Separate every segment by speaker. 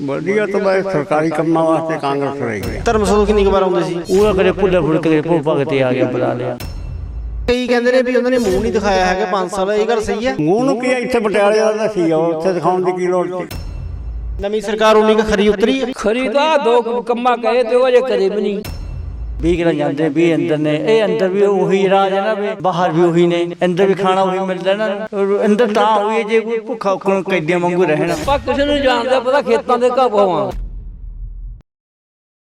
Speaker 1: ਵਧੀਆ ਤਾਂ ਬਈ ਸਰਕਾਰੀ ਕੰਮਾਂ ਵਾਸਤੇ ਕਾਂਗਰਸ ਰਹੀ ਹੈ।
Speaker 2: ਧਰਮਸੋਤ ਕਿੰਨੀ ਕੁ ਵਾਰ ਆਉਂਦੇ ਸੀ?
Speaker 3: ਉਹ ਕਦੇ ਭੁੱਲੇ ਫੁਲਕੇ ਦੇ ਭੋ ਭਗਤੇ ਆ ਗਿਆ ਬੁਲਾ ਲਿਆ।
Speaker 2: ਕਈ ਕਹਿੰਦੇ ਨੇ ਵੀ ਉਹਨਾਂ ਨੇ ਮੂੰਹ ਨਹੀਂ ਦਿਖਾਇਆ ਹੈਗਾ 5 ਸਾਲ ਇਹ ਗੱਲ ਸਹੀ ਹੈ?
Speaker 1: ਮੂੰਹ ਨੂੰ ਕੀ ਹੈ, ਇੱਥੇ ਪਟਿਆਲੇ ਵਾਲਾ ਸੀ ਆ, ਉੱਥੇ ਦਿਖਾਉਣ ਦੀ ਕੀ ਲੋੜ ਸੀ?
Speaker 2: ਨਵੀਂ ਸਰਕਾਰ ਉਨੀ ਕੁ ਖਰੀ ਉਤਰੀ? ਹੈ
Speaker 3: ਖਰੀਦਾ ਦੋ ਕੰਮਾਂ ਕਹੇ ਤੇ ਉਹ ਜੇ ਕਰੇ ਵੀ ਨਹੀਂ। ਵੀ ਕਿਹੜਾ ਜਾਂਦੇ ਵੀ ਅੰਦਰ ਨੇ। ਇਹ ਅੰਦਰ ਵੀ ਉਹੀ ਰਾਜ ਹੈ ਨਾ ਵੀ ਬਾਹਰ ਵੀ ਉਹੀ ਨੇ ਅੰਦਰ ਵੀ ਖਾਣਾ ਉਹੀ ਮਿਲਦਾ ਨਾ। ਅੰਦਰ ਤਾਂ ਹੋਈ ਹੈ ਜੇ ਕੋਈ ਭੁੱਖਾ ਕੋਈ ਕੈਦੀਆਂ ਵਾਂਗੂ ਰਹਿਣ। ਆਪਾਂ ਕਿਸੇ ਨੂੰ ਜਾਣਦਾ ਪਤਾ ਖੇਤਾਂ ਦੇ ਘਾਹ ਪਵਾਂ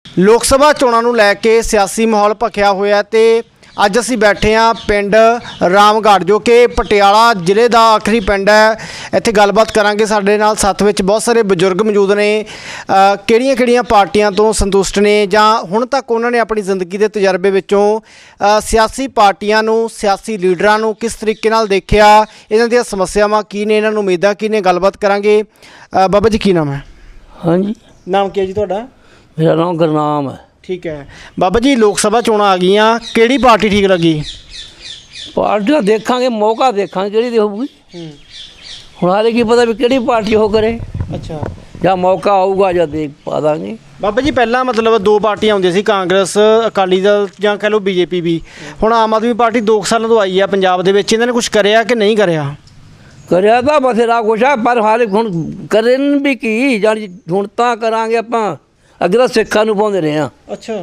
Speaker 2: ਲੋਕ ਸਭਾ ਚੋਣਾਂ ਨੂੰ ਲੈ ਕੇ ਸਿਆਸੀ ਮਾਹੌਲ ਭਖਿਆ ਹੋਇਆ ਤੇ ਅੱਜ ਅਸੀਂ ਬੈਠੇ ਹਾਂ ਪਿੰਡ ਰਾਮਗੜ੍ਹ ਜੋ ਕਿ ਪਟਿਆਲਾ ਜ਼ਿਲ੍ਹੇ ਦਾ ਆਖਰੀ ਪਿੰਡ ਹੈ। ਇੱਥੇ ਗੱਲਬਾਤ ਕਰਾਂਗੇ ਸਾਡੇ ਨਾਲ। ਸਾਥ ਵਿੱਚ ਬਹੁਤ ਸਾਰੇ ਬਜ਼ੁਰਗ ਮੌਜੂਦ ਨੇ। ਕਿਹੜੀਆਂ-ਕਿਹੜੀਆਂ ਪਾਰਟੀਆਂ ਤੋਂ ਸੰਤੁਸ਼ਟ ਨੇ? ਜਾਂ ਹੁਣ ਤੱਕ ਉਹਨਾਂ ਨੇ ਆਪਣੀ ਜ਼ਿੰਦਗੀ ਦੇ ਤਜਰਬੇ ਵਿੱਚੋਂ ਸਿਆਸੀ ਪਾਰਟੀਆਂ ਨੂੰ ਸਿਆਸੀ ਲੀਡਰਾਂ ਨੂੰ ਕਿਸ ਤਰੀਕੇ ਨਾਲ ਦੇਖਿਆ? ਇਹਨਾਂ ਦੀਆਂ ਸਮੱਸਿਆਵਾਂ ਕੀ ਨੇ? ਇਹਨਾਂ ਨੂੰ ਉਮੀਦਾਂ ਕੀ ਨੇ? ਗੱਲਬਾਤ ਕਰਾਂਗੇ। ਬਾਬਾ ਜੀ ਕੀ ਨਾਮ ਹੈ?
Speaker 3: ਹਾਂਜੀ।
Speaker 2: ਨਾਮ ਕੀ ਹੈ ਜੀ ਤੁਹਾਡਾ?
Speaker 3: ਮੇਰਾ ਨਾਮ ਗੁਰਨਾਮ ਹੈ।
Speaker 2: ਠੀਕ ਹੈ। ਬਾਬਾ ਜੀ ਲੋਕ ਸਭਾ ਚੋਣਾਂ ਆ ਗਈਆਂ ਕਿਹੜੀ ਪਾਰਟੀ ਠੀਕ ਲੱਗੀ?
Speaker 3: ਪਾਰਟੀਆਂ ਦੇਖਾਂਗੇ ਮੌਕਾ ਦੇਖਾਂਗੇ ਕਿਹੜੀ ਦੇ ਹੋਊਗੀ। ਹੁਣ ਹਾਲੇ ਕੀ ਪਤਾ ਵੀ ਕਿਹੜੀ ਪਾਰਟੀ ਉਹ ਕਰੇ।
Speaker 2: ਅੱਛਾ।
Speaker 3: ਜਾਂ ਮੌਕਾ ਆਊਗਾ ਜਾਂ ਦੇਖ ਪਾ ਦਾਂਗੇ।
Speaker 2: ਬਾਬਾ ਜੀ ਪਹਿਲਾਂ ਮਤਲਬ ਦੋ ਪਾਰਟੀਆਂ ਹੁੰਦੀਆਂ ਸੀ ਕਾਂਗਰਸ ਅਕਾਲੀ ਦਲ ਜਾਂ ਕਹ ਲਓ ਬੀਜੇਪੀ ਵੀ। ਹੁਣ ਆਮ ਆਦਮੀ ਪਾਰਟੀ 2 ਸਾਲਾਂ ਤੋਂ ਆਈ ਆ ਪੰਜਾਬ ਦੇ ਵਿੱਚ। ਇਹਨਾਂ ਨੇ ਕੁਝ ਕਰਿਆ ਕਿ ਨਹੀਂ ਕਰਿਆ?
Speaker 3: ਕਰਿਆ ਤਾਂ ਬਥੇਰਾ ਕੁਛ ਆ ਪਰ ਹਾਲੇ ਹੁਣ ਕਰਨ ਵੀ ਕੀ? ਜਾਨੀ ਹੁਣ ਤਾਂ ਕਰਾਂਗੇ ਆਪਾਂ। ਅੱਗੇ ਤਾਂ ਸਿੱਖਾਂ ਨੂੰ ਪਾਉਂਦੇ ਰਹੇ ਆ
Speaker 2: ਅੱਛਾ।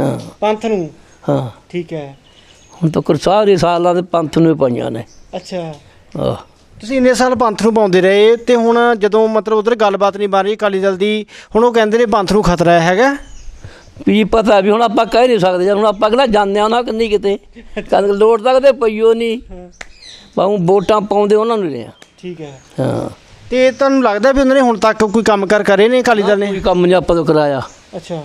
Speaker 3: ਹਾਂ।
Speaker 2: ਪੰਥ ਨੂੰ?
Speaker 3: ਹਾਂ।
Speaker 2: ਠੀਕ ਹੈ।
Speaker 3: ਹੁਣ ਤਾਂ ਸਾਰੇ ਸਾਲਾਂ ਦੇ ਪੰਥ ਨੂੰ ਹੀ ਪਾਈਆਂ ਨੇ।
Speaker 2: ਅੱਛਾ।
Speaker 3: ਆਹ
Speaker 2: ਤੁਸੀਂ ਇੰਨੇ ਸਾਲ ਪੰਥ ਨੂੰ ਪਾਉਂਦੇ ਰਹੇ ਤੇ ਹੁਣ ਜਦੋਂ ਮਤਲਬ ਉਧਰ ਗੱਲਬਾਤ ਨਹੀਂ ਬਣ ਰਹੀ ਅਕਾਲੀ ਦਲ ਦੀ ਹੁਣ ਉਹ ਕਹਿੰਦੇ ਨੇ ਪੰਥ ਨੂੰ ਖਤਰਾ ਹੈਗਾ।
Speaker 3: ਵੀ ਪਤਾ ਵੀ ਹੁਣ ਆਪਾਂ ਕਹਿ ਨਹੀਂ ਸਕਦੇ ਹੁਣ ਆਪਾਂ ਕਿਹੜਾ ਜਾਂਦੇ ਆ ਉਹਨਾਂ ਕੰਨੀ ਕਿਤੇ। ਕਦ ਲੋੜ ਤੱਕ ਤੇ ਪਈਓ ਨਹੀਂ। ਪਾਉ ਵੋਟਾਂ ਪਾਉਂਦੇ ਉਹਨਾਂ ਨੂੰ ਰਿਆ
Speaker 2: ਠੀਕ ਹੈ।
Speaker 3: ਹਾਂ।
Speaker 2: ਤੇ ਤੁਹਾਨੂੰ ਲੱਗਦਾ ਵੀ ਉਹਨਾਂ ਨੇ ਹੁਣ ਤੱਕ ਕੋਈ ਕੰਮਕਾਰ ਕਰੇ ਨੇ ਅਕਾਲੀ ਦਲ ਨੇ?
Speaker 3: ਕੋਈ ਕੰਮ ਨਹੀਂ ਆਪਾਂ ਤੋਂ ਕਰਾਇਆ।
Speaker 2: ਅੱਛਾ।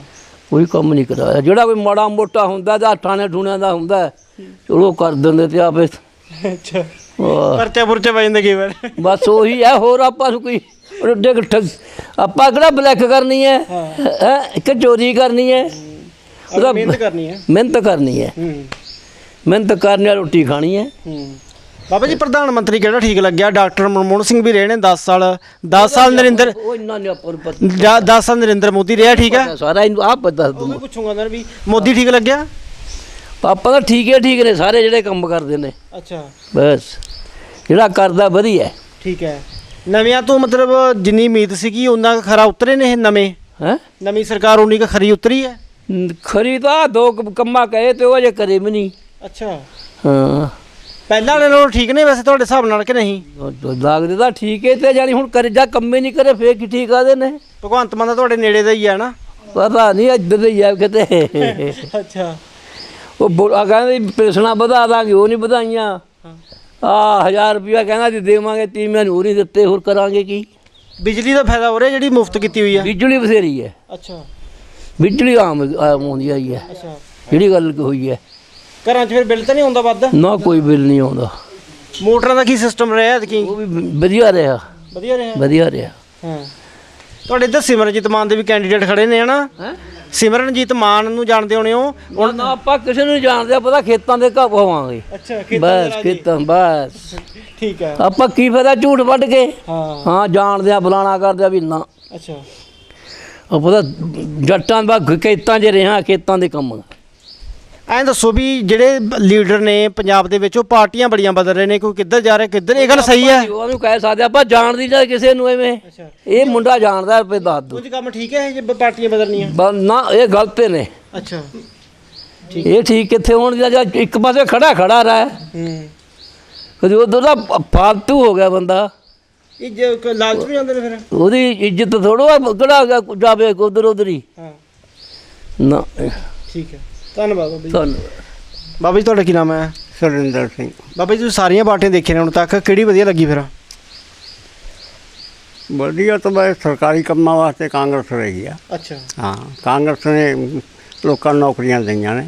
Speaker 3: ਕੋਈ ਕੰਮ ਨਹੀਂ ਕਰਾਇਆ। ਜਿਹੜਾ ਕੋਈ ਮਾੜਾ ਮੋਟਾ ਹੁੰਦਾ ਤਾਂ ਠਾਣੇ ਠੂਣਿਆਂ ਦਾ ਹੁੰਦਾ ਚਲੋ ਕਰ ਦਿੰਦੇ ਤੇ ਆਪੇ।
Speaker 2: ਅੱਛਾ।
Speaker 3: ਆਹ,
Speaker 2: ਪਰਚਾ ਪੁਰਚਾ ਵਜ ਜਾਂਦੇ ਕਈ ਵਾਰ।
Speaker 3: ਬਸ ਉਹੀ ਹੈ ਹੋਰ ਆਪਾਂ ਨੂੰ ਕੋਈ ਡਿਗ ਠੱਗ ਆਪਾਂ ਕਿਹੜਾ ਬਲੈਕ ਕਰਨੀ ਹੈ? ਹੈ। ਕਿ ਚੋਰੀ ਕਰਨੀ ਹੈ। ਉਹਦਾ
Speaker 2: ਮਿਹਨਤ ਕਰਨੀ ਹੈ।
Speaker 3: ਮਿਹਨਤ ਕਰਨੀ ਹੈ।
Speaker 2: ਹੂੰ।
Speaker 3: ਮਿਹਨਤ ਕਰਨੀ ਹੈ ਰੋਟੀ ਖਾਣੀ ਹੈ।
Speaker 2: ਹੂੰ। ਬਾਬਾ ਜੀ ਪ੍ਰਧਾਨ ਮੰਤਰੀ ਕਿਹੜਾ ਠੀਕ ਲੱਗਿਆ? ਡਾਕਟਰ ਮਨਮੋਹਨ ਸਿੰਘ ਵੀ ਰਹੇ ਨੇ 10 ਸਾਲ 10 ਸਾਲ ਨਰਿੰਦਰ
Speaker 3: ਉਹ ਇੰਨਾ ਨਹੀਂ ਆਪਾਂ ਨੂੰ ਪਤਾ
Speaker 2: 10 ਸਾਲ ਨਰਿੰਦਰ ਮੋਦੀ ਰਿਹਾ ਠੀਕ ਹੈ?
Speaker 3: ਸਾਰਾ ਇਹਨੂੰ ਆਪ ਪਤਾ
Speaker 2: ਉਹ ਮੈਂ ਪੁੱਛੂੰਗਾ ਨਾ ਵੀ ਮੋਦੀ ਠੀਕ ਲੱਗਿਆ?
Speaker 3: ਆਪਾਂ ਤਾਂ ਠੀਕ ਹੈ ਠੀਕ ਨੇ ਸਾਰੇ ਜਿਹੜੇ ਕੰਮ ਕਰਦੇ ਨੇ।
Speaker 2: ਅੱਛਾ।
Speaker 3: ਬਸ ਜਿਹੜਾ ਕਰਦਾ ਵਧੀਆ।
Speaker 2: ਠੀਕ ਹੈ। ਨਵਿਆਂ ਤੋਂ ਮਤਲਬ ਜਿੰਨੀ ਉਮੀਦ ਸੀਗੀ ਉਹਨਾਂ ਖਰਾ ਉਤਰੇ ਨੇ ਇਹ ਨਵੇਂ?
Speaker 3: ਹੈ?
Speaker 2: ਨਵੀਂ ਸਰਕਾਰ ਉਨੀ ਕੁ ਖਰੀ ਉਤਰੀ ਹੈ?
Speaker 3: ਖਰੀਦਾ ਦੋ ਕ- ਕੰਮਾਂ ਕਹੇ ਤੇ ਉਹ ਜੇ ਕਰੇ ਵੀ ਨਹੀਂ।
Speaker 2: ਅੱਛਾ।
Speaker 3: ਹਾਂ।
Speaker 2: ਪਹਿਲਾਂ ਵਾਲੇ ਨਾਲੋਂ ਠੀਕ ਨੇ ਵੈਸੇ ਤੁਹਾਡੇ ਹਿਸਾਬ ਨਾਲ ਕਿ ਨਹੀਂ?
Speaker 3: ਲੱਗਦੇ ਤਾਂ ਠੀਕ ਹੈ ਤੇ ਜਾਨੀ ਹੁਣ ਕਰ ਜਾ ਕੰਮੇ ਨਹੀਂ ਕਰੇ ਫੇਰ ਕੀ ਠੀਕ ਆਦੇ ਨੇ?
Speaker 2: ਭਗਵੰਤ ਮਾਨ ਤਾਂ ਤੁਹਾਡੇ ਨੇੜੇ ਦਾ ਹੀ ਹੈ ਨਾ।
Speaker 3: ਪਤਾ ਨਹੀਂ ਇੱਧਰ ਦੇ ਆ ਕਿਤੇ।
Speaker 2: ਅੱਛਾ।
Speaker 3: ਉਹ ਆ ਕਹਿੰਦੇ ਪੈਸਣਾ ਵਧਾ ਦਾਂਗੇ ਉਹ ਨਹੀਂ ਵਧਾਈਆਂ। ਆ 1000 ਰੁਪਇਆ ਕਹਿੰਦਾ ਜੀ ਦੇਵਾਂਗੇ ਤੀਵੀਆਂ ਨੂੰ ਨਹੀਂ ਦਿੱਤੇ ਹੋਰ ਕਰਾਂਗੇ ਕੀ?
Speaker 2: ਬਿਜਲੀ ਦਾ ਫਾਇਦਾ ਹੋ ਰਿਹਾ ਜਿਹੜੀ ਮੁਫਤ ਕੀਤੀ ਹੋਈ ਹੈ
Speaker 3: ਬਿਜਲੀ ਬਥੇਰੀ ਹੈ।
Speaker 2: ਅੱਛਾ।
Speaker 3: ਬਿਜਲੀ ਆਮ ਆਮ ਆਉਂਦੀ ਆਈ ਹੈ।
Speaker 2: ਅੱਛਾ।
Speaker 3: ਜਿਹੜੀ ਗੱਲ ਹੋਈ ਹੈ।
Speaker 2: ਘਰਾਂ 'ਚ ਫਿਰ ਬਿੱਲ ਤਾਂ ਨਹੀਂ ਆਉਂਦਾ ਵੱਧ?
Speaker 3: ਨਾ ਕੋਈ ਬਿੱਲ ਨਹੀਂ ਆਉਂਦਾ।
Speaker 2: ਮੋਟਰਾਂ ਦਾ ਕੀ ਸਿਸਟਮ ਰਿਹਾ ਐਤਕੀ?
Speaker 3: ਉਹ ਵੀ ਵਧੀਆ ਰਿਹਾ।
Speaker 2: ਵਧੀਆ ਰਿਹਾ?
Speaker 3: ਵਧੀਆ ਰਿਹਾ।
Speaker 2: ਹਾਂ। ਤੁਹਾਡੇ ਇੱਧਰ ਸਿਮਰਨਜੀਤ ਮਾਨ ਦੇ ਵੀ ਕੈਂਡੀਡੇਟ ਖੜੇ ਨੇ ਹਨਾ? ਸਿਮਰਨਜੀਤ ਮਾਨ ਨੂੰ ਜਾਣਦੇ ਹੋਣੇ ਹੋ?
Speaker 3: ਹੁਣ ਨਾ ਆਪਾਂ ਕਿਸੇ ਨੂੰ ਜਾਣਦੇ ਆ ਪਤਾ ਖੇਤਾਂ ਦੇ ਘਾਹ ਪਵਾਵਾਂਗੇ
Speaker 2: ਅੱਛਾ
Speaker 3: ਬਸ ਖੇਤਾਂ ਬਸ।
Speaker 2: ਠੀਕ ਹੈ।
Speaker 3: ਆਪਾਂ ਕੀ ਫਾਇਦਾ ਝੂਠ ਵੱਢ ਕੇ?
Speaker 2: ਹਾਂ।
Speaker 3: ਹਾਂ ਜਾਣਦੇ ਆ ਬੁਲਾਣਾ ਕਰਦੇ ਆ ਵੀ ਨਾ।
Speaker 2: ਅੱਛਾ।
Speaker 3: ਉਹ ਪਤਾ ਜੱਟਾਂ ਦਾ ਖੇਤਾਂ 'ਚ ਰਿਹਾ ਖੇਤਾਂ ਦੇ ਕੰਮ।
Speaker 2: ਐਂ ਦੱਸੋ ਵੀ ਜਿਹੜੇ ਲੀਡਰ ਨੇ ਪੰਜਾਬ ਦੇ ਵਿੱਚ ਉਹ ਪਾਰਟੀਆਂ ਬੜੀਆਂ ਬਦਲ ਰਹੇ ਨੇ ਕੋਈ ਕਿੱਧਰ ਜਾ ਰਿਹਾ ਕਿੱਧਰ? ਇਹ ਗੱਲ ਸਹੀ ਹੈ?
Speaker 3: ਉਹਨੂੰ ਕਹਿ ਸਕਦੇ ਆਪਾਂ ਜਾਣਦੀ ਜਾਂ ਕਿਸੇ ਨੂੰ ਐਵੇਂ। ਇਹ ਮੁੰਡਾ ਜਾਣਦਾ ਰੁਪਏ ਦੱਸ ਦੋ।
Speaker 2: ਕੁਝ ਕੰਮ ਠੀਕ ਹੈ ਜੇ ਪਾਰਟੀਆਂ ਬਦਲਣੀਆਂ?
Speaker 3: ਨਾ ਇਹ ਗਲਤ ਨੇ।
Speaker 2: ਅੱਛਾ।
Speaker 3: ਇਹ ਠੀਕ ਕਿੱਥੇ ਹੋਣ ਦੀ ਜਾਂ ਇੱਕ ਪਾਸੇ ਖੜਾ ਖੜਾ ਰਹਾ।
Speaker 2: ਹੂੰ।
Speaker 3: ਕਦੇ ਉਧਰ ਦਾ ਫਾਲਤੂ ਹੋ ਗਿਆ ਬੰਦਾ।
Speaker 2: ਇਹ ਜੇ ਕੋਈ ਲਾਲਚ ਵੀ ਜਾਂਦੇ ਨੇ ਫਿਰ?
Speaker 3: ਉਹਦੀ ਇੱਜ਼ਤ ਥੋੜੋ ਕਿਹੜਾ ਜਾਵੇ ਉਧਰ ਉਧਰ ਹੀ।
Speaker 2: ਹਾਂ।
Speaker 3: ਨਾ।
Speaker 2: ਠੀਕ ਹੈ। ਧੰਨਵਾਦ ਬਾਬਾ ਜੀ।
Speaker 3: ਤੁਹਾਨੂੰ
Speaker 2: ਬਾਬਾ ਜੀ ਤੁਹਾਡਾ ਕੀ ਨਾਮ ਹੈ?
Speaker 1: ਸੁਰਿੰਦਰ ਸਿੰਘ।
Speaker 2: ਬਾਬਾ ਜੀ ਤੁਸੀਂ ਸਾਰੀਆਂ ਪਾਰਟੀਆਂ ਦੇਖੀਆਂ ਨੇ ਹੁਣ ਤੱਕ ਕਿਹੜੀ ਵਧੀਆ ਲੱਗੀ ਫਿਰ?
Speaker 1: ਵਧੀਆ ਤਾਂ ਬਈ ਸਰਕਾਰੀ ਕੰਮਾਂ ਵਾਸਤੇ ਕਾਂਗਰਸ ਰਹੀ ਹੈ
Speaker 2: ਅੱਛਾ।
Speaker 1: ਹਾਂ ਕਾਂਗਰਸ ਨੇ ਲੋਕਾਂ ਨੂੰ ਨੌਕਰੀਆਂ ਦਈਆਂ ਨੇ।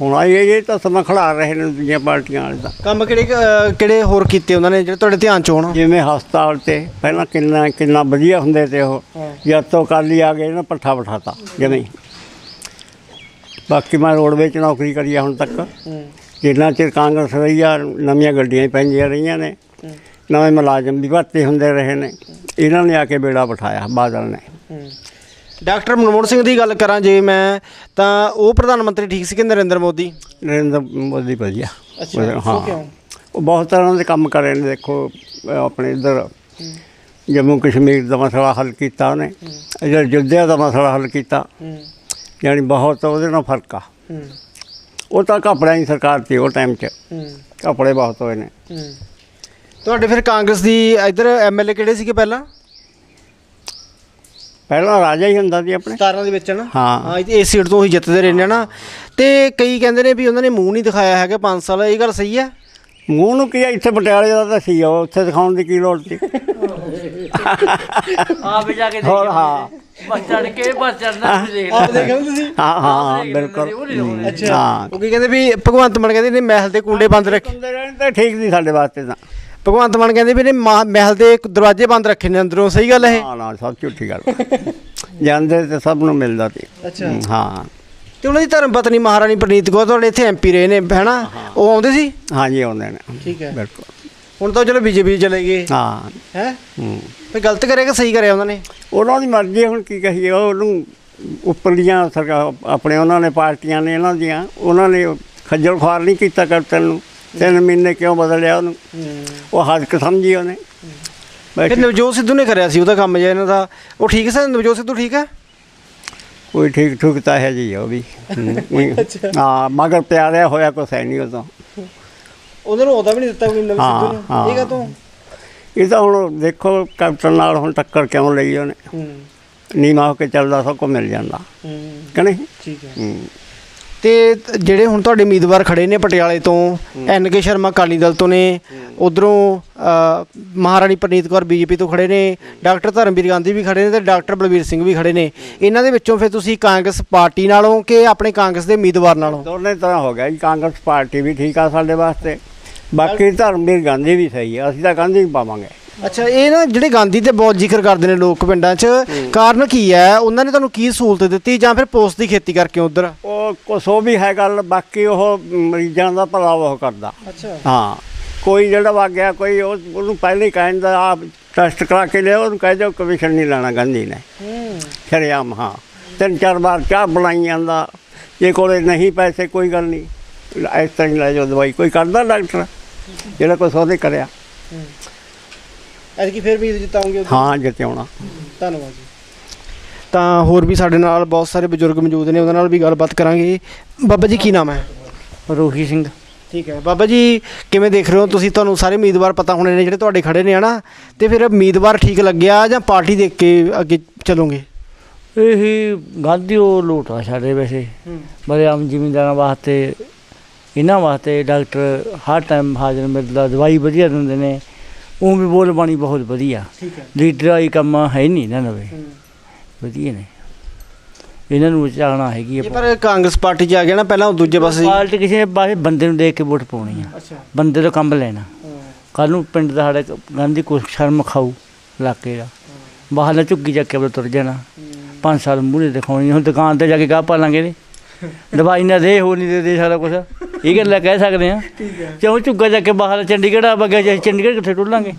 Speaker 1: ਹੁਣ ਆਈ ਇਹ ਤਾਂ ਸਮਾਂ ਖੜਾ ਰਹੇ ਨੇ ਦੂਜੀਆਂ ਪਾਰਟੀਆਂ ਵਾਲੇ ਤਾਂ।
Speaker 2: ਕੰਮ ਕਿਹੜੇ ਅਹ, ਕਿਹੜੇ ਹੋਰ ਕੀਤੇ ਉਹਨਾਂ ਨੇ ਜਿਹੜੇ ਤੁਹਾਡੇ ਧਿਆਨ ਚ ਹੋਣ?
Speaker 1: ਜਿਵੇਂ ਹਸਪਤਾਲ ਤੇ ਪਹਿਲਾਂ ਕਿੰਨਾ ਕਿੰਨਾ ਵਧੀਆ ਹੁੰਦੇ ਤੇ ਉਹ
Speaker 2: ਹਾਂ।
Speaker 1: ਜਦ ਤੋਂ ਕਾਲੀ ਆ ਗਏ ਨਾ ਪੱਠਾ ਬਿਠਾਤਾ ਜਿਵੇਂ ਹੀ। ਬਾਕੀ ਮੈਂ ਰੋਡਵੇਜ਼ 'ਚ ਨੌਕਰੀ ਕਰੀ ਆ ਹੁਣ ਤੱਕ।
Speaker 2: ਹੂੰ
Speaker 1: ਜਿੰਨਾ ਚਿਰ ਕਾਂਗਰਸ ਰਹੀ ਆ ਨਵੀਆਂ ਗੱਡੀਆਂ ਹੀ ਪੈਂਦੀਆਂ ਰਹੀਆਂ ਨੇ। ਨਵੇਂ ਮੁਲਾਜ਼ਮ ਵੀ ਭਰਤੀ ਹੁੰਦੇ ਰਹੇ ਨੇ। ਇਹਨਾਂ ਨੇ ਆ ਕੇ ਬੇੜਾ ਬਿਠਾਇਆ ਬਾਦਲ ਨੇ।
Speaker 2: ਡਾਕਟਰ ਮਨਮੋਹਨ ਸਿੰਘ ਦੀ ਗੱਲ ਕਰਾਂ ਜੇ ਮੈਂ ਤਾਂ ਉਹ ਪ੍ਰਧਾਨ ਮੰਤਰੀ ਠੀਕ ਸੀ ਕਿ ਨਰਿੰਦਰ ਮੋਦੀ?
Speaker 1: ਨਰਿੰਦਰ ਮੋਦੀ ਵਧੀਆ।
Speaker 2: ਅੱਛਾ,
Speaker 1: ਉਹਦੇ-
Speaker 2: ਉਹ
Speaker 1: ਬਹੁਤ ਤਰ੍ਹਾਂ ਦੇ ਕੰਮ ਕਰੇ ਨੇ ਦੇਖੋ ਆਪਣੇ ਇਧਰ। ਜੰਮੂ ਕਸ਼ਮੀਰ ਦਾ ਮਸਲਾ ਹੱਲ ਕੀਤਾ ਉਹਨੇ। ਇਧਰ ਅਯੁੱਧਿਆ ਦਾ ਮਸਲਾ ਹੱਲ ਕੀਤਾ। ਯਾਨੀ ਬਹੁਤ ਉਹਦੇ ਨਾਲ ਫ਼ਰਕ ਆ। ਉਹ ਤਾਂ ਘਪੜਿਆਂ ਦੀ ਸਰਕਾਰ ਸੀ ਉਹ ਟਾਈਮ 'ਚ। ਘਪੜੇ ਬਹੁਤ ਹੋਏ ਨੇ।
Speaker 2: ਤੁਹਾਡੇ ਫਿਰ ਕਾਂਗਰਸ ਦੀ ਇੱਧਰ ਐਮਐਲਏ ਕਿਹੜੇ ਸੀਗੇ ਪਹਿਲਾਂ?
Speaker 1: ਪਹਿਲਾਂ ਰਾਜਾ ਹੀ ਹੁੰਦਾ ਸੀ ਆਪਣੇ।
Speaker 2: 17 ਦੇ ਵਿੱਚ ਨਾ?
Speaker 1: ਹਾਂ।
Speaker 2: ਹਾਂ ਇਹ- ਇਸ ਸੀਟ ਤੋਂ ਹੀ ਜਿੱਤਦੇ ਰਹੇ ਨੇ ਨਾ। ਤੇ ਕਈ ਕਹਿੰਦੇ ਨੇ ਵੀ ਉਹਨਾਂ ਨੇ ਮੂੰਹ ਨਹੀਂ ਦਿਖਾਇਆ ਹੈਗਾ 5 ਸਾਲ ਇਹ ਗੱਲ ਸਹੀ ਹੈ?
Speaker 1: ਮੂੰਹ ਨੂੰ ਕੀ ਆ, ਇੱਥੇ ਪਟਿਆਲੇ ਦਾ ਤਾਂ ਸੀ ਉਹ ਉੱਥੇ ਦਿਖਾਉਣ ਦੀ ਕੀ ਲੋੜ ਸੀ?
Speaker 4: ਆਪ ਜਾ ਕੇ
Speaker 1: ਹੋਰ ਹਾਂ।
Speaker 4: ਬਸ ਚੜ ਕੇ ਬਸ ਚੜਨਾ ਦੇਖ
Speaker 2: ਆਪ ਦੇਖਿਆ ਤੁਸੀਂ?
Speaker 1: ਹਾਂ ਹਾਂ ਬਿਲਕੁਲ।
Speaker 4: ਸੀ, ਉਹ ਨਹੀਂ ਦਿਖਾਉਂਦੇ।
Speaker 1: ਅੱਛਾ। ਹਾਂ।
Speaker 2: ਉਹ ਕੀ ਕਹਿੰਦੇ ਵੀ ਭਗਵੰਤ ਮਾਨ ਕਹਿੰਦੇ ਨੇ ਮਹਿਲ ਦੇ ਕੁੰਡੇ ਬੰਦ ਰੱਖੇ।
Speaker 1: ਹੁੰਦੇ ਰਹਿਣ ਤਾਂ ਠੀਕ ਸੀ ਸਾਡੇ ਵਾਸਤੇ ਤਾਂ।
Speaker 2: ਭਗਵੰਤ ਮਾਨ ਕਹਿੰਦੇ ਵੀ ਨੇ ਮਹਿਲ ਦੇ ਦਰਵਾਜ਼ੇ ਬੰਦ ਰੱਖੇ ਨੇ ਅੰਦਰੋਂ ਸਹੀ ਗੱਲ ਹੈ ਇਹ?
Speaker 1: ਨਾ ਨਾ ਸਭ ਝੂਠੀ ਗੱਲ। ਜਾਂਦੇ ਤੇ ਸਭ ਨੂੰ ਮਿਲਦਾ ਸੀ।
Speaker 2: ਅੱਛਾ।
Speaker 1: ਹਾਂ।
Speaker 2: ਤੇ ਉਹਨਾਂ ਦੀ ਧਰਮ ਪਤਨੀ ਮਹਾਰਾਣੀ ਪ੍ਰਨੀਤ ਕੌਰ ਤੁਹਾਡੇ ਇੱਥੇ ਐਮਪੀ ਰਹੇ ਨੇ ਹੈਨਾ ਉਹ ਆਉਂਦੇ ਸੀ?
Speaker 1: ਹਾਂਜੀ ਆਉਂਦੇ ਨੇ।
Speaker 2: ਠੀਕ ਹੈ।
Speaker 1: ਬਿਲਕੁਲ।
Speaker 2: ਹੁਣ ਤਾਂ ਚਲੋ ਬੀਜੇਪੀ ਚਲੇ ਗਏ।
Speaker 1: ਹਾਂ।
Speaker 2: ਹੈ। ਵੀ ਗਲਤ ਕਰਿਆ ਕਿ ਸਹੀ ਕਰਿਆ ਉਹਨਾਂ ਨੇ?
Speaker 1: ਉਹਨਾਂ ਦੀ ਮਰਜ਼ੀ ਹੈ, ਹੁਣ ਕੀ ਕਹੀਏ ਉਹ ਉਹਨੂੰ ਉੱਪਰਲੀਆਂ ਸਰਕਾਰ ਆਪਣੇ ਉਹਨਾਂ ਨੇ ਪਾਰਟੀਆਂ ਨੇ ਇਹਨਾਂ ਦੀਆਂ ਉਹਨਾਂ ਨੇ ਖੱਜਲ ਖੁਆਰ ਨਹੀਂ ਕੀਤਾ ਕੈਪਟਨ ਨੂੰ। ਤਿੰਨ ਮਹੀਨੇ ਕਿਉਂ ਬਦਲਿਆ ਉਹਨੂੰ? ਉਹ ਹੱਕ ਸਮਝੀ ਉਹਨੇ।
Speaker 2: ਫਿਰ ਨਵਜੋਤ ਸਿੱਧੂ ਨੇ ਕਰਿਆ ਸੀ ਉਹਦਾ ਕੰਮ ਜਿਹਾ ਇਹਨਾਂ ਦਾ। ਉਹ ਠੀਕ ਸੀ ਨਵਜੋਤ ਸਿੱਧੂ ਠੀਕ ਹੈ?
Speaker 1: ਕੋਈ ਠੀਕ ਠੁਕ ਤਾਂ ਹੈ ਜੀ ਉਹ ਵੀ। ਹਾਂ। ਮਗਰ ਪਿਆਰਿਆ ਹੋਇਆ ਕੁਛ ਹੈ ਨਹੀਂ ਤਾਂ
Speaker 2: ਉਹਨਾਂ ਨੂੰ ਉਹਦਾ ਵੀ ਨਹੀਂ ਦਿੱਤਾ ਕੋਈ
Speaker 1: ਹਾਂ,
Speaker 2: ਸਿੱਧੂ। ਨੇ। ਇਹ ਕਾਤੋਂ
Speaker 1: ਇਹ ਤਾਂ ਹੁਣ ਦੇਖੋ ਕੈਪਟਨ ਨਾਲ ਹੁਣ ਟੱਕਰ ਕਿਉਂ ਲਈ ਉਹਨੇ? ਨੀਵਾਂ ਹੋ ਕੇ ਚੱਲਦਾ ਸਭ ਕੋ ਮਿਲ ਜਾਂਦਾ।
Speaker 2: ਹੂੰ।
Speaker 1: ਕਿ ਨਹੀਂ?
Speaker 2: ਠੀਕ ਹੈ। ਤੇ ਜਿਹੜੇ ਹੁਣ ਤੁਹਾਡੇ ਉਮੀਦਵਾਰ ਖੜੇ ਨੇ ਪਟਿਆਲੇ ਤੋਂ, ਐਨ ਕੇ ਸ਼ਰਮਾ ਅਕਾਲੀ ਦਲ ਤੋਂ ਨੇ, ਉਧਰੋਂ ਮਹਾਰਾਣੀ ਪ੍ਰਨੀਤ ਕੌਰ ਬੀਜੇਪੀ ਤੋਂ ਖੜੇ ਨੇ, ਡਾਕਟਰ ਧਰਮਵੀਰ ਗਾਂਧੀ ਵੀ ਖੜੇ ਨੇ ਤੇ ਡਾਕਟਰ ਬਲਵੀਰ ਸਿੰਘ ਵੀ ਖੜੇ ਨੇ। ਇਹਨਾਂ ਦੇ ਵਿੱਚੋਂ ਫਿਰ ਤੁਸੀਂ ਕਾਂਗਰਸ ਪਾਰਟੀ ਨਾਲੋਂ ਕਿ ਆਪਣੇ ਕਾਂਗਰਸ ਦੇ ਉਮੀਦਵਾਰ ਨਾਲੋਂ?
Speaker 1: ਦੋਨੇ ਤਰ੍ਹਾਂ ਹੋ ਗਿਆ ਜੀ, ਕਾਂਗਰਸ ਪਾਰਟੀ ਵੀ ਠੀਕ ਆ ਸਾਡੇ ਵਾਸਤੇ, ਬਾਕੀ ਧਰਮਵੀਰ ਗਾਂਧੀ ਵੀ ਸਹੀ ਆ, ਅਸੀਂ ਤਾਂ ਗਾਂਧੀ ਹੀ ਪਾਵਾਂਗੇ।
Speaker 2: ਅੱਛਾ ਇਹ ਨਾ ਜਿਹੜੇ ਗਾਂਧੀ ਤੇ ਬਹੁਤ ਜ਼ਿਕਰ ਕਰਦੇ ਨੇ ਲੋਕ ਪਿੰਡਾਂ 'ਚ ਕਾਰਨ ਕੀ ਹੈ? ਉਹਨਾਂ ਨੇ ਤੁਹਾਨੂੰ ਕੀ ਸਹੂਲਤ ਦਿੱਤੀ ਜਾਂ ਫਿਰ ਪੋਸਟ ਦੀ ਖੇਤੀ ਕਰਕੇ ਉਧਰ?
Speaker 1: ਉਹ ਕੁਛ ਉਹ ਵੀ ਹੈ ਗੱਲ ਬਾਕੀ ਉਹ ਮਰੀਜ਼ਾਂ ਦਾ ਭਲਾ ਉਹ ਕਰਦਾ।
Speaker 2: ਅੱਛਾ।
Speaker 1: ਹਾਂ ਕੋਈ ਜਿਹੜਾ ਵਗ ਗਿਆ ਕੋਈ ਉਹ ਉਹਨੂੰ ਪਹਿਲੇ ਹੀ ਕਹਿੰਦਾ ਆ ਟੈਸਟ ਕਰਾ ਕੇ ਲਿਆਓ ਉਹਨੂੰ ਕਹਿ ਦਿਓ ਕਮਿਸ਼ਨ ਨਹੀਂ ਲੈਣਾ ਗਾਂਧੀ ਨੇ।
Speaker 2: ਹੂੰ।
Speaker 1: ਸ਼ਰੇਆਮ ਹਾਂ। ਤਿੰਨ ਚਾਰ ਵਾਰ ਚਾਹ ਬਣਾਈ ਜਾਂਦਾ। ਜੇ ਕੋਲੇ ਨਹੀਂ ਪੈਸੇ ਕੋਈ ਗੱਲ ਨਹੀਂ। ਇਸ ਤਰ੍ਹਾਂ ਹੀ ਲੈ ਜਾਓ ਦਵਾਈ। ਕੋਈ ਕਰਦਾ ਡਾਕਟਰ? ਜਿਹੜਾ ਕੁਛ ਉਹਨੇ ਕਰਿਆ।
Speaker 2: ਐਤਕੀ ਫਿਰ ਵੀ ਜਿਤਾਉਂਗੇ
Speaker 1: ਹਾਂ ਜਿੱਤਿਆਉਣਾ
Speaker 2: ਧੰਨਵਾਦ ਜੀ। ਤਾਂ ਹੋਰ ਵੀ ਸਾਡੇ ਨਾਲ ਬਹੁਤ ਸਾਰੇ ਬਜ਼ੁਰਗ ਮੌਜੂਦ ਨੇ ਉਹਨਾਂ ਨਾਲ ਵੀ ਗੱਲਬਾਤ ਕਰਾਂਗੇ। ਬਾਬਾ ਜੀ ਕੀ ਨਾਮ ਹੈ?
Speaker 4: ਰੋਹੀ ਸਿੰਘ।
Speaker 2: ਠੀਕ ਹੈ। ਬਾਬਾ ਜੀ ਕਿਵੇਂ ਦੇਖ ਰਹੇ ਹੋ ਤੁਸੀਂ? ਤੁਹਾਨੂੰ ਸਾਰੇ ਉਮੀਦਵਾਰ ਪਤਾ ਹੋਣੇ ਨੇ ਜਿਹੜੇ ਤੁਹਾਡੇ ਖੜੇ ਨੇ ਹਨਾ? ਤੇ ਫਿਰ ਉਮੀਦਵਾਰ ਠੀਕ ਲੱਗਿਆ ਜਾਂ ਪਾਰਟੀ ਦੇਖ ਕੇ ਅੱਗੇ ਚੱਲੋਗੇ?
Speaker 4: ਇਹੀ ਗਾਂਧੀ ਉਹ ਲੋਟਾ ਸਾਡੇ ਵੈਸੇ। ਬੜੇ ਆਮ ਜ਼ਿਮੀਂਦਾਰਾਂ ਵਾਸਤੇ ਇਹਨਾਂ ਵਾਸਤੇ ਡਾਕਟਰ ਹਰ ਟਾਈਮ ਹਾਜ਼ਰ ਮਿਲਦਾ ਦਵਾਈ ਵਧੀਆ ਦਿੰਦੇ ਨੇ। ਉਹ ਵੀ ਬੋਲ ਬਾਣੀ ਬਹੁਤ ਵਧੀਆ।
Speaker 2: ਠੀਕ ਹੈ।
Speaker 4: ਲੀਡਰਾਈ ਕੰਮ ਹੈ ਨਹੀਂ ਨਾ ਨਵੇਂ ਵਧੀਆ ਨੇ। ਇਹਨਾਂ ਨੂੰ ਚਾਹਣਾ ਹੈਗੀ
Speaker 2: ਇਹ
Speaker 4: ਆ
Speaker 2: ਪਰ ਕਾਂਗਰਸ ਪਾਰਟੀ 'ਚ ਆ ਗਿਆ ਨਾ ਪਹਿਲਾਂ ਉਹ ਦੂਜੇ ਪਾਸੇ
Speaker 4: ਪਾਰਟੀ ਕਿਸੇ ਨੇ ਬਾਹਰ ਬੰਦੇ ਨੂੰ ਦੇਖ ਕੇ ਵੋਟ ਪਾਉਣੀ ਆ।
Speaker 2: ਅੱਛਾ।
Speaker 4: ਬੰਦੇ ਤੋਂ ਕੰਮ ਲੈਣਾ। ਕੱਲ ਨੂੰ ਪਿੰਡ ਦਾ ਸਾਡੇ ਗਾਂਧੀ ਕੁਛ ਸ਼ਰਮ ਖਾਊ ਇਲਾਕੇ ਦਾ। ਬਾਹਰ ਨਾ ਝੁੱਗੀ ਚੱਕ ਕੇ ਆਪਣਾ ਤੁਰ ਜਾਣਾ। ਪੰਜ ਸਾਲ ਮੂਹਰੇ ਦਿਖਾਉਣੀ ਹੁਣ ਦੁਕਾਨ ਤੇ ਜਾ ਕੇ ਗਾਹ ਪਾ ਲਾਂਗੇ ਨੇ ਦਵਾਈ ਨਾ ਦੇ ਹੋ ਨਹੀਂ ਦੇ ਦੇ ਸਾਰਾ ਕੁਝ ਇਹ ਗੱਲ ਕਹਿ ਸਕਦੇ ਆ
Speaker 2: ਠੀਕ ਹੈ।
Speaker 4: ਕਿਉਂ ਝੁੱਗਾ ਜਾ ਕੇ ਬਾਹਰ ਚੰਡੀਗੜ੍ਹ ਆ ਬਗਿਆ ਜੇ ਚੰਡੀਗੜ੍ਹ ਕਿੱਥੇ ਟੁੱਲਾਂਗੇ?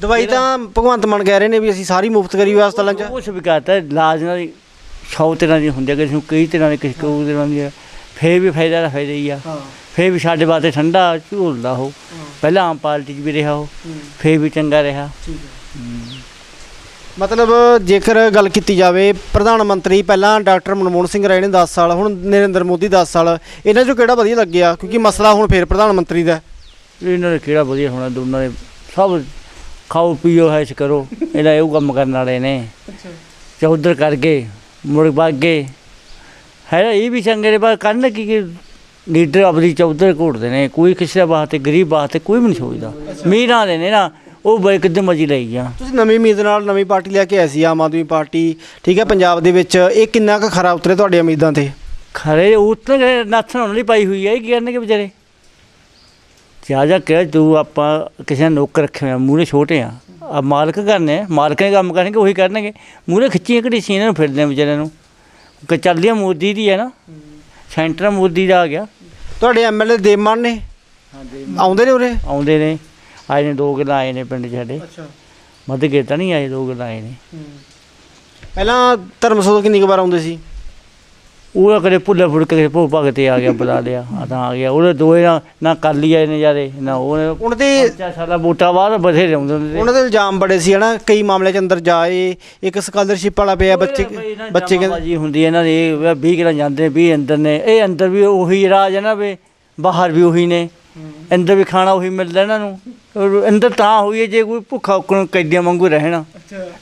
Speaker 2: ਦਵਾਈ ਤਾਂ ਭਗਵੰਤ ਮਾਨ ਕਹਿ ਰਹੇ ਨੇ ਵੀ ਅਸੀਂ ਸਾਰੀ ਮੁਫਤ ਕਰੀ ਹਸਪਤਾਲਾਂ 'ਚ।
Speaker 4: ਕੁਛ ਵੀ ਕਹਤਾ ਇਲਾਜ ਨਾਲ ਸੌ ਤਰ੍ਹਾਂ ਦੀ ਹੁੰਦੀ ਆ ਕਿਸੇ ਨੂੰ ਕਈ ਤਰ੍ਹਾਂ ਦੇ ਕਿਸੇ ਕੋ ਤਰ੍ਹਾਂ ਦੀ ਆ। ਫੇਰ ਵੀ ਫਾਇਦਾ ਦਾ ਫਾਇਦਾ ਹੀ ਆ।
Speaker 2: ਹਾਂ।
Speaker 4: ਫੇਰ ਵੀ ਸਾਡੇ ਵਾਸਤੇ ਠੰਡਾ ਝੂਲਦਾ ਉਹ। ਪਹਿਲਾਂ ਆਮ ਪਾਰਟੀ 'ਚ ਵੀ ਰਿਹਾ ਉਹ। ਫੇਰ ਵੀ ਚੰਗਾ ਰਿਹਾ।
Speaker 2: ਮਤਲਬ ਜੇਕਰ ਗੱਲ ਕੀਤੀ ਜਾਵੇ ਪ੍ਰਧਾਨ ਮੰਤਰੀ ਪਹਿਲਾਂ ਡਾਕਟਰ ਮਨਮੋਹਨ ਸਿੰਘ ਰਹੇ ਨੇ 10 ਸਾਲ ਹੁਣ ਨਰਿੰਦਰ ਮੋਦੀ 10 ਸਾਲ ਇਹਨਾਂ 'ਚੋਂ ਕਿਹੜਾ ਵਧੀਆ ਲੱਗਿਆ? ਕਿਉਂਕਿ ਮਸਲਾ ਹੁਣ ਫੇਰ ਪ੍ਰਧਾਨ ਮੰਤਰੀ ਦਾ ਹੈ।
Speaker 4: ਇਹਨਾਂ ਦਾ ਕਿਹੜਾ ਵਧੀਆ ਹੋਣਾ? ਦੋਨਾਂ ਦੇ ਸਭ ਖਾਓ ਪੀਓ ਐਸ਼ ਕਰੋ। ਇਹਦਾ ਇਹ ਕੰਮ ਕਰਨ ਵਾਲੇ ਨੇ। ਚੌਧਰ ਕਰਕੇ ਮੁੜ ਬਾਗੇ ਹੈ ਇਹ ਵੀ ਚੰਗੇ ਨੇ ਪਰ ਕਰਨ ਕੀ ਕਿ ਲੀਡਰ ਆਪਣੀ ਚੌਧਰ ਘੋੜਦੇ ਨੇ। ਕੋਈ ਕਿਸੇ ਵਾਸਤੇ ਗਰੀਬ ਵਾਸਤੇ ਕੋਈ ਵੀ ਨਹੀਂ ਸੋਚਦਾ। ਮੀਰਾਂ ਦੇ ਨੇ ਨਾ। ਉਹ ਬਈ ਕਿੱਦਾਂ ਮਰਜ਼ੀ ਲਈ ਜਾ।
Speaker 2: ਤੁਸੀਂ ਨਵੀਂ ਉਮੀਦ ਨਾਲ ਨਵੀਂ ਪਾਰਟੀ ਲੈ ਕੇ ਆਏ ਸੀ ਆਮ ਆਦਮੀ ਪਾਰਟੀ ਠੀਕ ਹੈ ਪੰਜਾਬ ਦੇ ਵਿੱਚ। ਇਹ ਕਿੰਨਾ ਕੁ ਖਰਾ ਉਤਰੇ ਤੁਹਾਡੀਆਂ ਉਮੀਦਾਂ ਤੇ?
Speaker 4: ਖਰੇ ਉਤਰ ਨੱਥ ਉਹਨਾਂ ਦੀ ਪਾਈ ਹੋਈ ਹੈ ਇਹ ਕੀ ਕਰਨਗੇ ਵਿਚਾਰੇ? ਜਾ ਜਾ ਕੇ ਤੂੰ ਆਪਾਂ ਕਿਸੇ ਨੌਕਰ ਰੱਖੇ ਹੋਏ ਆ ਮੂਹਰੇ ਛੋਟੇ ਆ। ਆ ਮਾਲਕ ਕਰਨੇ ਆ, ਮਾਲਕ ਨੇ ਕੰਮ ਕਰਨਗੇ ਉਹੀ ਕਰਨਗੇ। ਮੂਹਰੇ ਖਿੱਚੀਆਂ ਘੜੀਸੀਆਂ ਇਹਨਾਂ ਨੂੰ ਫਿਰਦੇ ਵਿਚਾਰਿਆਂ ਨੂੰ। ਕਿ ਚੱਲਦੀਆਂ ਮੋਦੀ ਦੀ ਹੈ ਨਾ ਸੈਂਟਰ ਮੋਦੀ ਦਾ ਆ ਗਿਆ।
Speaker 2: ਤੁਹਾਡੇ ਐਮਐਲਏ ਦੇਵਮਾਨ ਨੇ? ਆਉਂਦੇ ਨੇ ਉਰੇ?
Speaker 4: ਆਉਂਦੇ ਨੇ। ਆਏ ਨੇ ਦੋ ਗੱਲਾਂ ਆਏ ਨੇ ਪਿੰਡ 'ਚ ਸਾਡੇ।
Speaker 2: ਅੱਛਾ।
Speaker 4: ਮੱਧ ਤਾਂ ਨਹੀਂ ਆਏ ਦੋ ਗੱਲਾਂ ਆਏ ਨੇ।
Speaker 2: ਪਹਿਲਾਂ ਧਰਮਸੋਤ ਕਿੰਨੀ ਕੁ ਵਾਰ ਆਉਂਦੇ ਸੀ?
Speaker 4: ਉਹ ਕਦੇ ਭੁੱਲੇ ਫੁੜ ਕੇ ਭੋਗ ਭਗਤ ਆ ਗਿਆ ਬੁਲਾ ਲਿਆ ਆ ਤਾਂ ਆ ਗਿਆ। ਉਹਦੇ ਦੋਏ ਨਾ ਨਾ ਕਰ ਲਿਆ ਨਜ਼ਾਰੇ ਨਾ ਉਹਨੇ
Speaker 2: ਉਹਨਾਂ ਦੇ
Speaker 4: ਚਾ ਸਾਲਾ ਬੂਟਾ ਬਾਅਦ ਬਥੇਰੇ ਹੁੰਦੇ
Speaker 2: ਉਹਨਾਂ ਦੇ ਇਲਜ਼ਾਮ ਬੜੇ ਸੀ ਹਨਾ? ਕਈ ਮਾਮਲੇ ਚ ਅੰਦਰ ਜਾਏ ਇੱਕ ਸਕਾਲਰਸ਼ਿਪ ਵਾਲਾ ਪਿਆ ਬੱਚੇ ਬੱਚੇ ਕਹਿੰਦੇ
Speaker 4: ਜੀ ਹੁੰਦੀ ਇਹਨਾਂ ਦੀ ਇਹ 20 ਕਿਲਾ ਜਾਂਦੇ 20 ਅੰਦਰ ਨੇ ਇਹ ਅੰਦਰ ਵੀ ਉਹੀ ਰਾਜ ਹੈ ਨਾ ਵੇ ਬਾਹਰ ਵੀ ਉਹੀ ਨੇ। ਅੰਦਰ ਵੀ ਖਾਣਾ ਉਹੀ ਮਿਲਦਾ ਇਹਨਾਂ ਨੂੰ। ਅੰਦਰ ਤਾਂ ਹੋਈ ਹੈ ਜੇ ਕੋਈ ਭੁੱਖਾ ਉੱਕਣ ਕੈਦੀਆਂ ਵਾਂਗੂ ਰਹਿਣਾ।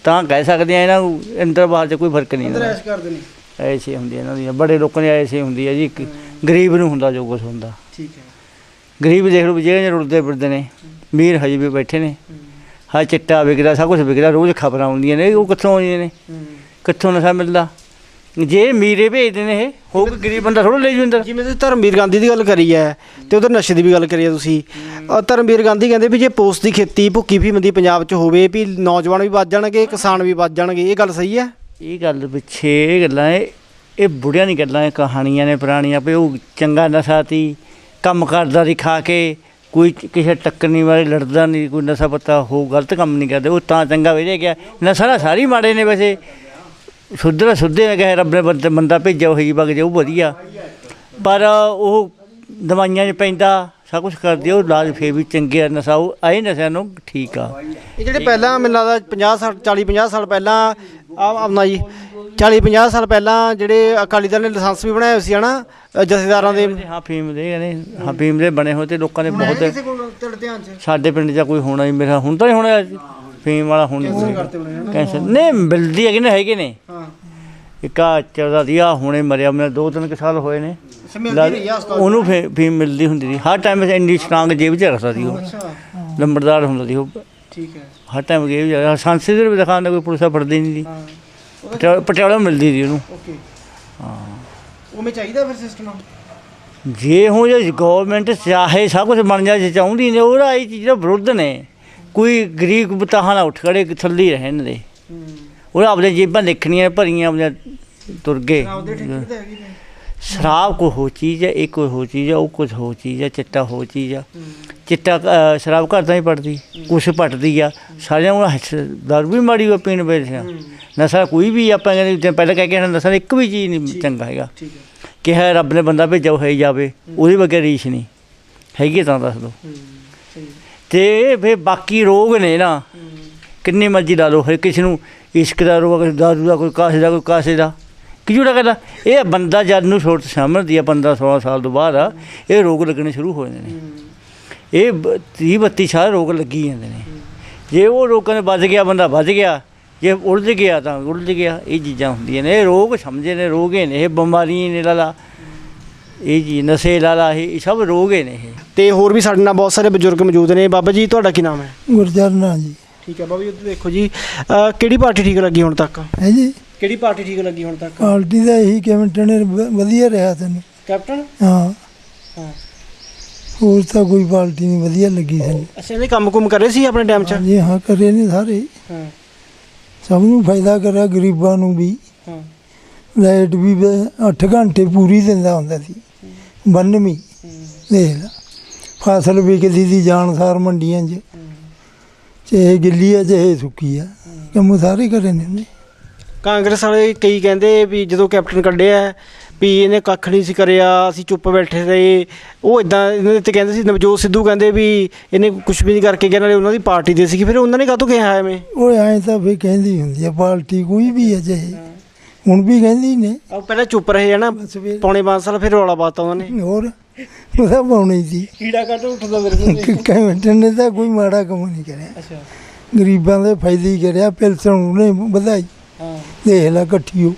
Speaker 4: ਤਾਂ ਕਹਿ ਸਕਦੇ ਆ ਇਹਨਾਂ ਨੂੰ ਅੰਦਰ ਬਾਹਰ 'ਚ ਕੋਈ ਫ਼ਰਕ ਨਹੀਂ ਇਹਨਾਂ ਦਾ
Speaker 2: ਕਰਦੇ ਨੇ
Speaker 4: ਐਸੀ ਹੁੰਦੀ ਇਹਨਾਂ ਦੀ। ਬੜੇ ਲੋਕਾਂ ਦੀ ਐਸੀ ਹੁੰਦੀ ਹੈ ਜੀ ਗਰੀਬ ਨੂੰ ਹੁੰਦਾ ਜੋ ਕੁਝ ਹੁੰਦਾ।
Speaker 2: ਠੀਕ ਹੈ।
Speaker 4: ਗਰੀਬ ਦੇਖ ਲਓ ਜਿਹੜੇ ਰੁਲਦੇ ਫਿਰਦੇ ਨੇ ਮੀਰ ਹਜੇ ਵੀ ਬੈਠੇ ਨੇ। ਹਾਂ। ਚਿੱਟਾ ਵਿਕਦਾ ਸਭ ਕੁਝ ਵਿਕਦਾ ਰੋਜ਼ ਖਬਰਾਂ ਆਉਂਦੀਆਂ ਨੇ ਉਹ ਕਿੱਥੋਂ ਆਉਂਦੀਆਂ ਨੇ? ਕਿੱਥੋਂ ਨਸ਼ਾ ਮਿਲਦਾ? ਜੇ ਮੀਰੇ ਭੇਜਦੇ ਨੇ ਇਹ ਹੋ ਕੇ ਗਰੀਬ ਬੰਦਾ ਥੋੜਾ ਲੈ ਜੂ ਅੰਦਰ।
Speaker 2: ਜਿਵੇਂ ਤੁਸੀਂ ਧਰਮਵੀਰ ਗਾਂਧੀ ਦੀ ਗੱਲ ਕਰੀ ਹੈ ਤੇ ਉਧਰ ਨਸ਼ੇ ਦੀ ਵੀ ਗੱਲ ਕਰੀ ਹੈ ਤੁਸੀਂ। ਅਹ ਧਰਮਵੀਰ ਗਾਂਧੀ ਕਹਿੰਦੇ ਵੀ ਜੇ ਪੋਸਟ ਦੀ ਖੇਤੀ ਭੁੱਕੀ ਫੀਮ ਪੰਜਾਬ 'ਚ ਹੋਵੇ ਵੀ ਨੌਜਵਾਨ ਵੀ ਵੱਧ ਜਾਣਗੇ ਕਿਸਾਨ ਵੀ ਵੱਧ ਜਾਣਗੇ ਇਹ ਗੱਲ ਸਹੀ ਹੈ?
Speaker 4: ਇਹ ਗੱਲ ਪਿੱਛੇ ਇਹ ਗੱਲਾਂ ਇਹ ਇਹ ਬੁੜਿਆਂ ਦੀ ਗੱਲਾਂ ਇਹ ਕਹਾਣੀਆਂ ਨੇ ਪੁਰਾਣੀਆਂ ਵੀ ਉਹ ਚੰਗਾ ਨਸ਼ਾ ਤੀ ਕੰਮ ਕਰਦਾ ਸੀ ਖਾ ਕੇ ਕੋਈ ਕਿਸੇ ਟੱਕਰਨੀ ਵਾਲੇ ਲੜਦਾ ਨਹੀਂ ਕੋਈ ਨਸ਼ਾ ਪਤਾ ਹੋ ਗਲਤ ਕੰਮ ਨਹੀਂ ਕਰਦੇ ਉਹ ਤਾਂ ਚੰਗਾ ਵੇਜਿਆ ਗਿਆ। ਨਸ਼ਾ ਤਾਂ ਸਾਰੇ ਹੀ ਮਾੜੇ ਨੇ ਵੈਸੇ। ਸੁਧਰਾ ਸੁਧੇ ਨੇ ਕਹੇ ਰੱਬ ਨੇ ਬੰਦਾ ਬੰਦਾ ਭੇਜਿਆ ਉਹ ਹੀ ਵਗ ਜਾਊ ਵਧੀਆ। ਪਰ ਉਹ ਦਵਾਈਆਂ 'ਚ ਪੈਂਦਾ ਸਭ ਕੁਝ ਕਰਦੇ ਉਹ ਇਲਾਜ ਫੇਰ ਵੀ ਚੰਗੇ ਆ ਨਸ਼ਾ ਉਹ ਆਏ ਨਸ਼ਿਆਂ ਨੂੰ ਠੀਕ ਆ।
Speaker 2: ਇਹ ਜਿਹੜੇ ਪਹਿਲਾਂ ਮੈਨੂੰ ਲੱਗਦਾ 50 ਸਾਲ 40 50 ਸਾਲ ਪਹਿਲਾਂ ਆ ਆਪਣਾ ਜੀ 40 50 ਸਾਲ ਪਹਿਲਾਂ ਜਿਹੜੇ ਅਕਾਲੀ ਦਲ ਨੇ ਲਾਇਸੈਂਸ ਵੀ ਬਣਾਏ ਹੋਏ ਸੀ ਹਨਾ? ਅ, ਜਥੇਦਾਰਾਂ ਦੇ
Speaker 4: ਹਾਂ ਫੀਮ ਦੇ ਕਹਿੰਦੇ ਹਾਂ ਫੀਮ ਦੇ ਬਣੇ ਹੋਏ ਤੇ ਲੋਕਾਂ ਦੇ ਬਹੁਤ
Speaker 2: ਧਿਆਨ 'ਚ?
Speaker 4: ਸਾਡੇ ਪਿੰਡ 'ਚ ਕੋਈ ਹੋਣਾ ਹੀ ਮੇਰਾ ਹੁਣ ਤਾਂ ਹੀ ਹੋਣਾ। ਫੀਮ ਵਾਲਾ ਹੁਣ ਕੈਂਸਰ ਨਹੀਂ। ਮਿਲਦੀ ਹੈਗੇ ਨੇ ਹੈਗੇ ਨੇ।
Speaker 2: ਹਾਂ।
Speaker 4: ਇੱਕ ਆ ਚੱਲਦਾ ਸੀ ਆ ਹੁਣੇ ਮਰਿਆ ਮੇਰੇ ਦੋ ਤਿੰਨ ਕੁ ਸਾਲ ਹੋਏ ਨੇ। ਉਹਨੂੰ ਫੇ- ਫੀਮ ਮਿਲਦੀ ਹੁੰਦੀ ਸੀ। ਹਰ ਟਾਈਮ ਇੰਨੀ ਸਟਰਾਂਗ ਜੇਬ 'ਚ ਰੱਖਦਾ ਸੀ ਉਹ। ਲੰਬੜਦਾਰ ਹੁੰਦਾ ਸੀ ਉਹ।
Speaker 2: ਠੀਕ ਹੈ।
Speaker 4: ਹਰ ਟਾਈਮ ਜੇਬ 'ਚ ਸੰਸਦ ਦੇ ਵੀ ਦਿਖਾਉਂਦਾ ਕੋਈ ਪੁਲਿਸ ਫੜਦੀ ਨਹੀਂ ਸੀ।
Speaker 2: ਹਾਂ।
Speaker 4: ਪਟਿਆਲਾ ਮਿਲਦੀ ਸੀ ਉਹਨੂੰ।
Speaker 2: ਓਕੇ। ਹਾਂ। ਉਵੇਂ ਚਾਹੀਦਾ ਫਿਰ ਸਿਸਟਮ
Speaker 4: ਜੇ ਜੇ ਗਵਰਨਮੈਂਟ ਚਾਹੇ ਸਭ ਕੁਝ ਬਣ ਜਾ ਜੇ ਚਾਹੁੰਦੀ ਨੇ ਉਹਦਾ ਇਹ ਚੀਜ਼ਾਂ ਵਿਰੁੱਧ ਨੇ। ਕੋਈ ਗਰੀਬ ਬਤਾਹਾਂ ਨਾ ਉੱਠ ਖੜੇ ਥੱਲੇ ਹੀ ਰਹਿਣ ਦੇ। ਉਹ ਆਪਣੀਆਂ ਜੇਬਾਂ ਦੇਖਣੀਆਂ ਭਰੀਆਂ ਆਪਣੀਆਂ ਤੁਰ ਗਏ।
Speaker 2: ਆਪਦੇ
Speaker 4: ਸ਼ਰਾਬ ਕੋਈ ਹੋ ਚੀਜ਼ ਹੈ ਇਹ ਕੋਈ ਹੋ ਚੀਜ਼ ਹੈ ਉਹ ਕੁਝ ਹੋ ਚੀਜ਼ ਹੈ ਚਿੱਟਾ ਹੋ ਚੀਜ਼ ਆ ਚਿੱਟਾ ਸ਼ਰਾਬ ਘਰ ਤਾਂ ਹੀ ਪੜਦੀ ਕੁਛ ਪਟਦੀ ਆ। ਸਾਰਿਆਂ ਨੂੰ ਦਰ ਵੀ ਮਾੜੀ ਹੋ ਪੀਣ ਵੇਲੇ ਨਸ਼ਾ ਕੋਈ ਵੀ ਆਪਾਂ ਕਹਿੰਦੇ ਪਹਿਲਾਂ ਕਹਿ ਕੇ ਨਸ਼ਾ ਇੱਕ ਵੀ ਚੀਜ਼ ਨਹੀਂ ਚੰਗਾ ਹੈਗਾ।
Speaker 2: ਹੈ।
Speaker 4: ਕਿਹਾ ਰੱਬ ਨੇ ਬੰਦਾ ਭੇਜਿਆ ਉਹ ਹੈ ਹੀ ਜਾਵੇ। ਉਹਦੇ ਵਗੇ ਰੀਸ਼ ਨਹੀਂ। ਹੈਗੀ ਤਾਂ ਦੱਸ ਦੋ। ਤੇ ਫੇ ਬਾਕੀ ਰੋਗ ਨੇ ਨਾ। ਕਿੰਨੇ ਮਰਜ਼ੀ ਲਾ ਲਓ ਹਰ ਕਿਸੇ ਨੂੰ ਇਸ਼ਕ ਦਾ ਰੋਗ ਕਿਸੇ ਦਾਰੂ ਦਾ ਕੋਈ ਕਾਸੇ ਦਾ ਕੋਈ ਕਾਸੇ ਦਾ। ਕਿਉਂ ਕਹਿੰਦਾ? ਇਹ ਬੰਦਾ ਜਦ ਨੂੰ ਛੋਟ ਸਮਝਦੀ ਆ 15 16 ਸਾਲ ਤੋਂ ਬਾਅਦ ਆ, ਇਹ ਰੋਗ ਲੱਗਣੇ ਸ਼ੁਰੂ ਹੋ ਜਾਂਦੇ ਨੇ। ਇਹ 30 32 ਸਾਲ ਰੋਗ ਲੱਗੀ ਜਾਂਦੇ ਨੇ। ਜੇ ਉਹ ਰੋਗਾਂ ਦੇ ਵੱਜ ਗਿਆ ਬੰਦਾ ਵੱਜ ਗਿਆ ਜੇ ਉਲਝ ਗਿਆ ਤਾਂ ਉਲਝ ਗਿਆ ਇਹ ਚੀਜ਼ਾਂ ਹੁੰਦੀਆਂ ਨੇ। ਇਹ ਰੋਗ ਸਮਝੇ ਨੇ ਰੋਗ ਹੀ ਨੇ ਇਹ ਬਿਮਾਰੀਆਂ ਨੇ ਲਾਲਾ ਇਹ ਜੀ ਨਸ਼ੇ ਲਾਲਾ ਇਹ ਇਹ ਸਭ ਰੋਗ ਹੀ ਨੇ ਇਹ।
Speaker 2: ਤੇ ਹੋਰ ਵੀ ਸਾਡੇ ਨਾਲ ਬਹੁਤ ਸਾਰੇ ਬਜ਼ੁਰਗ ਮੌਜੂਦ ਨੇ। ਬਾਬਾ ਜੀ ਤੁਹਾਡਾ ਕੀ ਨਾਮ ਹੈ?
Speaker 5: ਗੁਰਚਰਨਾ ਜੀ।
Speaker 2: ਠੀਕ ਹੈ ਬਾਬਾ ਜੀ ਉੱਧਰ ਦੇਖੋ ਜੀ ਅਹ ਕਿਹੜੀ ਪਾਰਟੀ ਠੀਕ ਲੱਗੀ ਹੁਣ ਤੱਕ?
Speaker 5: ਹੈ ਜੀ।
Speaker 2: ਕਿਹੜੀ ਪਾਰਟੀ ਠੀਕ ਲੱਗੀ ਹੁਣ ਤੱਕ?
Speaker 5: ਪਾਰਟੀ ਦਾ ਇਹੀ ਕੈਮਟਨ ਵਧੀਆ ਰਿਹਾ ਤੈਨੂੰ।
Speaker 2: ਕੈਪਟਨ?
Speaker 5: ਹਾਂ।
Speaker 2: ਹਾਂ।
Speaker 5: ਹੋਰ ਤਾਂ ਕੋਈ ਪਾਰਟੀ ਨਹੀਂ ਵਧੀਆ ਲੱਗੀ ਸਾਨੂੰ।
Speaker 2: ਅੱਛਾ ਇਹਨੇ ਕੰਮ ਕੁਮ ਕਰੇ ਸੀ ਆਪਣੇ ਟਾਈਮ 'ਚ?
Speaker 5: ਜੀ ਹਾਂ ਕਰੇ ਨੇ ਸਾਰੇ।
Speaker 2: ਹਾਂ।
Speaker 5: ਸਭ ਨੂੰ ਫਾਇਦਾ ਕਰਿਆ ਗਰੀਬਾਂ ਨੂੰ ਵੀ।
Speaker 2: ਹਾਂ।
Speaker 5: ਲਾਈਟ ਵੀ 8 ਘੰਟੇ ਪੂਰੀ ਦਿੰਦਾ ਹੁੰਦਾ ਸੀ। ਬੰਨਵੀਂ ਦੇਖ ਲਾ। ਫਸਲ ਵਿਕਦੀ ਦੀ ਜਾਣਸਾਰ ਮੰਡੀਆਂ 'ਚ। ਚਾਹੇ ਗਿੱਲੀ ਆ ਚਾਹੇ ਸੁੱਕੀ ਆ। ਕੰਮ ਸਾਰੇ ਕਰੇ ਨੇ ਉਹਨੇ।
Speaker 2: ਕਾਂਗਰਸ ਵਾਲੇ ਕਈ ਕਹਿੰਦੇ ਵੀ ਜਦੋਂ ਕੈਪਟਨ ਕੱਢਿਆ ਵੀ ਇਹਨੇ ਕੱਖ ਨਹੀਂ ਸੀ ਕਰਿਆ ਅਸੀਂ ਚੁੱਪ ਬੈਠੇ ਰਹੇ। ਉਹ ਇਦਾਂ ਇਹਨਾਂ ਤੇ ਕਹਿੰਦੇ ਸੀ ਨਵਜੋਤ ਸਿੱਧੂ ਕਹਿੰਦੇ ਵੀ ਇਹਨੇ ਕੁਝ ਵੀ ਨਹੀਂ ਕਰਕੇ ਗਿਆ ਨਾਲੇ ਉਹਨਾਂ ਦੀ ਪਾਰਟੀ ਦੇ ਸੀ ਫਿਰ ਉਹਨਾਂ ਨੇ ਕਾਹਤੋਂ ਕਿਹਾ ਐਵੇਂ?
Speaker 5: ਉਹ ਐਂ ਤਾਂ ਵੀ ਕਹਿੰਦੀ ਹੁੰਦੀ ਆ ਪਾਰਟੀ ਕੋਈ ਵੀ ਹੈ ਚਾਹੇ। ਹੁਣ ਵੀ ਕਹਿੰਦੀ ਨੇ।
Speaker 2: ਉਹ ਪਹਿਲਾਂ ਚੁੱਪ ਰਹੇ ਹਨਾ
Speaker 5: ਬਸ ਫਿਰ।
Speaker 2: ਪੌਣੇ 5 ਸਾਲ ਫਿਰ ਰੌਲਾ ਪਾਤਾ ਉਹਨਾਂ। ਨੇ
Speaker 5: ਹੋਰ ਉਹਦਾ ਪਾਉਣੀ ਸੀ।
Speaker 2: ਕੀੜਾ ਕੱਟ ਉੱਠਦਾ ਮੇਰੇ
Speaker 5: ਕੈਮਟਨ ਨੇ ਤਾਂ ਕੋਈ ਮਾੜਾ ਕੰਮ ਨਹੀਂ ਕਰਿਆ।
Speaker 2: ਅੱਛਾ।
Speaker 5: ਗਰੀਬਾਂ ਦੇ ਫਾਇਦੇ ਹੀ ਕਰਿਆ ਪਿਲਸਣ ਉਹਨੇ ਵਧਾਈ।
Speaker 2: ਹਾਂ।
Speaker 5: ਦੇਖ ਲੈ ਇਕੱਠੀਓ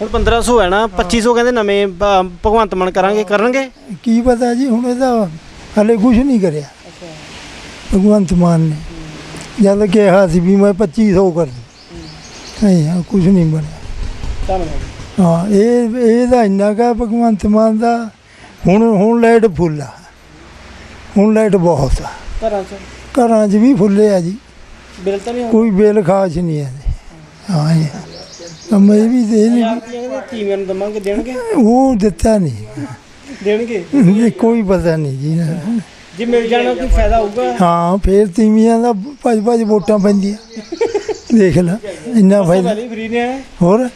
Speaker 2: ਹੁਣ 1500 ਹੈ ਨਾ 2500 ਕਹਿੰਦੇ ਨਵੇਂ ਭ- ਭਗਵੰਤ ਮਾਨ ਕਰਾਂਗੇ ਕਰਨਗੇ?
Speaker 5: ਕੀ ਪਤਾ ਜੀ ਹੁਣ ਇਹਦਾ ਹਲੇ ਕੁਝ ਨਹੀਂ ਕਰਿਆ। ਭਗਵੰਤ ਮਾਨ ਨੇ। ਜਦ ਕਿਹਾ ਸੀ ਵੀ ਮੈਂ 2500 ਕਰ ਆ ਕੁਝ ਨਹੀਂ ਬਣਿਆ।
Speaker 2: ਧੰਨਵਾਦ
Speaker 5: ਹਾਂ ਇਹ ਇਹਦਾ ਇੰਨਾ ਕਾ ਭਗਵੰਤ ਮਾਨ ਦਾ। ਹੁਣ ਹੁਣ ਲਾਈਟ ਫੁੱਲ ਆ। ਹੁਣ ਲਾਈਟ ਬਹੁਤ ਆ।
Speaker 2: ਘਰਾਂ 'ਚ?
Speaker 5: ਘਰਾਂ 'ਚ ਵੀ ਫੁੱਲੇ ਆ ਜੀ।
Speaker 2: ਬਿੱਲ ਤਾਂ ਨਹੀਂ
Speaker 5: ਕੋਈ ਬਿੱਲ ਖਾਸ ਨਹੀਂ ਹੈ ਹਾਂ ਜੀ ਕੰਮ ਇਹ ਵੀ ਦੇ ਨਹੀਂ
Speaker 2: ਕਹਿੰਦੇ ਤੀਵੀਆਂ ਨੂੰ ਦਵਾਂਗੇ ਦੇਣਗੇ?
Speaker 5: ਉਹ ਦਿੱਤਾ ਨਹੀਂ।
Speaker 2: ਦੇਣਗੇ?
Speaker 5: ਇਹ ਕੋਈ ਪਤਾ ਨਹੀਂ ਜੀ।
Speaker 2: ਜੇ ਮਿਲ ਜਾਣਾ ਕੋਈ ਫਾਇਦਾ ਹੋਊਗਾ?
Speaker 5: ਹਾਂ ਫੇਰ ਤੀਵੀਆਂ ਦਾ ਭੱਜ ਭੱਜ ਵੋਟਾਂ ਪੈਂਦੀਆਂ। ਦੇਖ ਲੈ ਇੰਨਾ ਫਾਇਦਾ।
Speaker 2: ਫ੍ਰੀ ਨੇ?
Speaker 5: ਹੋਰ?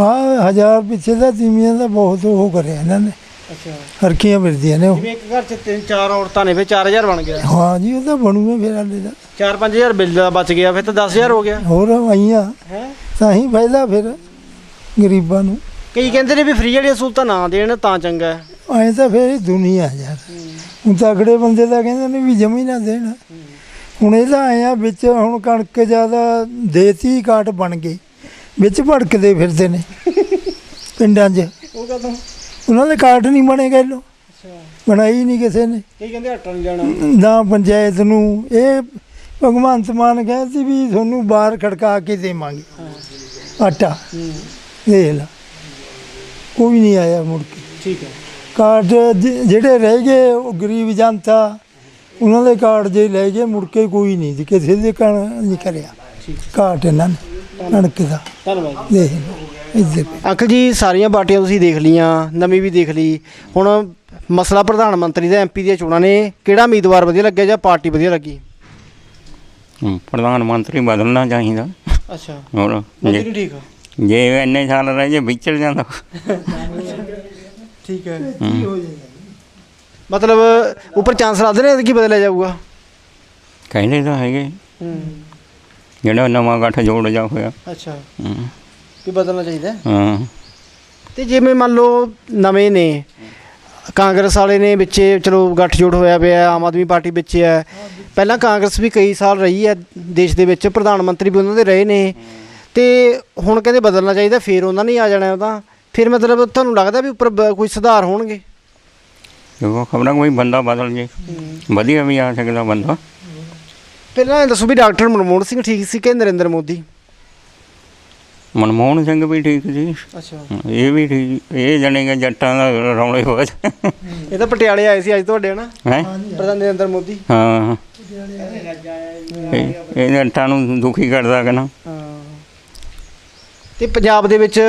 Speaker 5: ਆ ਹਜ਼ਾਰ ਪਿੱਛੇ ਦਾ ਤੀਵੀਆਂ ਦਾ ਬਹੁਤ ਉਹ ਕਰਿਆ ਇਹਨਾਂ ਨੇ।
Speaker 2: ਅੱਛਾ।
Speaker 5: ਹਰਕੀਆਂ ਫਿਰਦੀਆਂ ਨੇ ਉਹ।
Speaker 2: ਜਿਵੇਂ ਇੱਕ ਘਰ 'ਚ ਤਿੰਨ ਚਾਰ ਔਰਤਾਂ ਨੇ ਫਿਰ 4000 ਬਣ ਗਿਆ।
Speaker 5: ਹਾਂ ਜੀ ਉਹ ਤਾਂ ਬਣੂਗਾ ਫਿਰ ਹਾਲੇ ਦਾ
Speaker 2: 4-5000 ਬਿੱਲ ਦਾ ਬਚ ਗਿਆ ਫਿਰ ਤਾਂ 10000 ਹੋ ਗਿਆ।
Speaker 5: ਹੋਰ ਆਈਆਂ।
Speaker 2: ਹੈ?
Speaker 5: ਤਾਂ ਹੀ ਫਾਇਦਾ ਫਿਰ ਗਰੀਬਾਂ ਨੂੰ।
Speaker 2: ਕਈ ਕਹਿੰਦੇ ਨੇ ਵੀ ਫ੍ਰੀ ਵਾਲੀਆਂ ਸਹੂਲਤਾਂ ਨਾ ਦੇਣ ਤਾਂ ਚੰਗਾ ਹੈ।
Speaker 5: ਐਂ ਤਾਂ ਫਿਰ ਦੁਨੀਆ ਯਾਰ। ਹੁਣ ਤਕੜੇ ਬੰਦੇ ਤਾਂ ਕਹਿੰਦੇ ਨੇ ਵੀ ਜਮੀ ਨਾ ਦੇਣ। ਹੁਣ ਇਹਦਾ ਆਇਆ ਵਿੱਚ ਹੁਣ ਕਣਕ ਜ਼ਿਆਦਾ ਦੇਤੀ ਕਾਟ ਬਣ ਗਏ ਵਿੱਚ ਭੜਕਦੇ ਫਿਰਦੇ ਨੇ ਪਿੰਡਾਂ 'ਚ।
Speaker 2: ਉਹ ਕਦੋਂ?
Speaker 5: ਉਹਨਾਂ ਦੇ ਕਾਟ ਨਹੀਂ ਬਣੇ ਗਏ ਲੋ। ਬਣਾਈ ਨਹੀਂ ਕਿਸੇ ਨੇ।
Speaker 2: ਕਈ ਕਹਿੰਦੇ ਨਹੀਂ ਜਾਣਾ?
Speaker 5: ਨਾ ਪੰਚਾਇਤ ਨੂੰ। ਇਹ ਭਗਵੰਤ ਮਾਨ ਕਹਿੰਦੇ ਸੀ ਵੀ ਤੁਹਾਨੂੰ ਬਾਹਰ ਖੜਕਾ ਕੇ ਦੇਵਾਂਗੇ। ਆਟਾ। ਦੇਖ ਲਾ। ਕੋਈ ਨਹੀਂ ਆਇਆ ਮੁੜ ਕੇ।
Speaker 2: ਠੀਕ ਹੈ।
Speaker 5: ਕਾਰਡ ਜਿਹੜੇ ਰਹਿ ਗਏ ਉਹ ਗਰੀਬ ਜਨਤਾ ਉਹਨਾਂ ਦੇ ਕਾਰਡ ਜੇ ਲੈ ਗਏ ਮੁੜ ਕੇ ਕੋਈ ਨਹੀਂ ਜੀ ਕਿਸੇ ਦੇ ਕਣ ਨਹੀਂ ਕਰਿਆ। ਕਾਰਡ ਇਹਨਾਂ ਨੇ ਕਣਕ ਦਾ।
Speaker 2: ਧੰਨਵਾਦ।
Speaker 5: ਦੇਖ ਲਓ ਇੱਧਰ।
Speaker 2: ਅੰਕਲ ਜੀ ਸਾਰੀਆਂ ਪਾਰਟੀਆਂ ਤੁਸੀਂ ਦੇਖ ਲੀਆਂ ਨਵੀਂ ਵੀ ਦੇਖ ਲਈ। ਹੁਣ ਮਸਲਾ ਪ੍ਰਧਾਨ ਮੰਤਰੀ ਦਾ ਐਮਪੀ ਦੀਆਂ ਚੋਣਾਂ ਨੇ ਕਿਹੜਾ ਉਮੀਦਵਾਰ ਵਧੀਆ ਲੱਗਿਆ ਜਾਂ ਪਾਰਟੀ ਵਧੀਆ ਲੱਗੀ?
Speaker 6: ਹਮ, ਪ੍ਰਧਾਨ ਮੰਤਰੀ ਬਦਲਣਾ ਚਾਹੀਦਾ।
Speaker 2: ਅੱਛਾ।
Speaker 6: ਹੋਰ ਜੇ
Speaker 2: ਠੀਕ?
Speaker 6: ਜੇ ਇੰਨੇ ਸਾਲ ਰਹਿ ਜੇ ਵਿਚਲ ਜਾਂਦਾ।
Speaker 2: ਠੀਕ ਹੈ। ਮਤਲਬ ਉੱਪਰ ਚਾਂਸ ਰੱਖਦੇ ਨੇ ਕਿ ਬਦਲਿਆ ਜਾਊਗਾ।
Speaker 6: ਕਹਿੰਦੇ ਤਾਂ ਹੈਗੇ।
Speaker 2: ਹੂੰ
Speaker 6: ਜਿਹੜਾ ਨਵਾਂ ਗੱਠ ਜੋੜ ਜਾ ਹੋਇਆ।
Speaker 2: ਅੱਛਾ।
Speaker 6: ਹਮ,
Speaker 2: ਵੀ ਬਦਲਣਾ ਚਾਹੀਦਾ। ਹੈ।
Speaker 6: ਹਾਂ
Speaker 2: ਤੇ ਜਿਵੇਂ ਮੰਨ ਲਓ ਨਵੇਂ ਨੇ ਕਾਂਗਰਸ ਵਾਲੇ ਨੇ ਵਿੱਚੇ ਚਲੋ ਗੱਠਜੋੜ ਹੋਇਆ ਪਿਆ ਆਮ ਆਦਮੀ ਪਾਰਟੀ ਵਿੱਚ ਹੈ ਪਹਿਲਾਂ ਕਾਂਗਰਸ ਵੀ ਕਈ ਸਾਲ ਰਹੀ ਹੈ ਦੇਸ਼ ਦੇ ਵਿੱਚ ਪ੍ਰਧਾਨ ਮੰਤਰੀ ਵੀ ਉਹਨਾਂ ਦੇ ਰਹੇ ਨੇ। ਤੇ ਹੁਣ ਕਹਿੰਦੇ ਬਦਲਣਾ ਚਾਹੀਦਾ ਫਿਰ ਉਹਨਾਂ ਨੇ ਹੀ ਆ ਜਾਣਾ ਉਹਦਾ ਫਿਰ ਮਤਲਬ ਤੁਹਾਨੂੰ ਲੱਗਦਾ ਵੀ ਉੱਪਰ ਬ- ਕੋਈ ਸੁਧਾਰ ਹੋਣਗੇ?
Speaker 6: ਦੇਖੋ ਖਬਰਾਂ ਕੋਈ ਬੰਦਾ ਬਦਲ ਜੇ। ਵਧੀਆ ਵੀ ਆ ਸਕਦਾ ਬੰਦਾ।
Speaker 2: ਪਹਿਲਾਂ ਇਹ ਦੱਸੋ ਵੀ ਡਾਕਟਰ ਮਨਮੋਹਨ ਸਿੰਘ ਠੀਕ ਸੀ ਕਿ ਨਰਿੰਦਰ ਮੋਦੀ?
Speaker 6: ਮਨਮੋਹਨ ਸਿੰਘ ਵੀ ਠੀਕ ਸੀ।
Speaker 2: ਅੱਛਾ।
Speaker 6: ਇਹ ਵੀ ਠੀਕ ਇਹ ਜਣੇਗਾ ਜੱਟਾਂ ਦਾ ਰੌਲੇ ਹੋ
Speaker 2: ਇਹ ਤਾਂ ਪਟਿਆਲੇ ਆਏ ਸੀ ਅੱਜ ਤੁਹਾਡੇ ਹਨਾ?
Speaker 6: ਹੈ?
Speaker 2: ਪ੍ਰਧਾਨ ਨਰਿੰਦਰ ਮੋਦੀ।
Speaker 6: ਹਾਂ। ਇਹ ਇਹ ਜੱਟਾਂ ਨੂੰ ਦੁਖੀ ਕਰਦਾ ਕਿ ਨਾ।
Speaker 2: ਹਾਂ। ਤੇ ਪੰਜਾਬ ਦੇ ਵਿੱਚ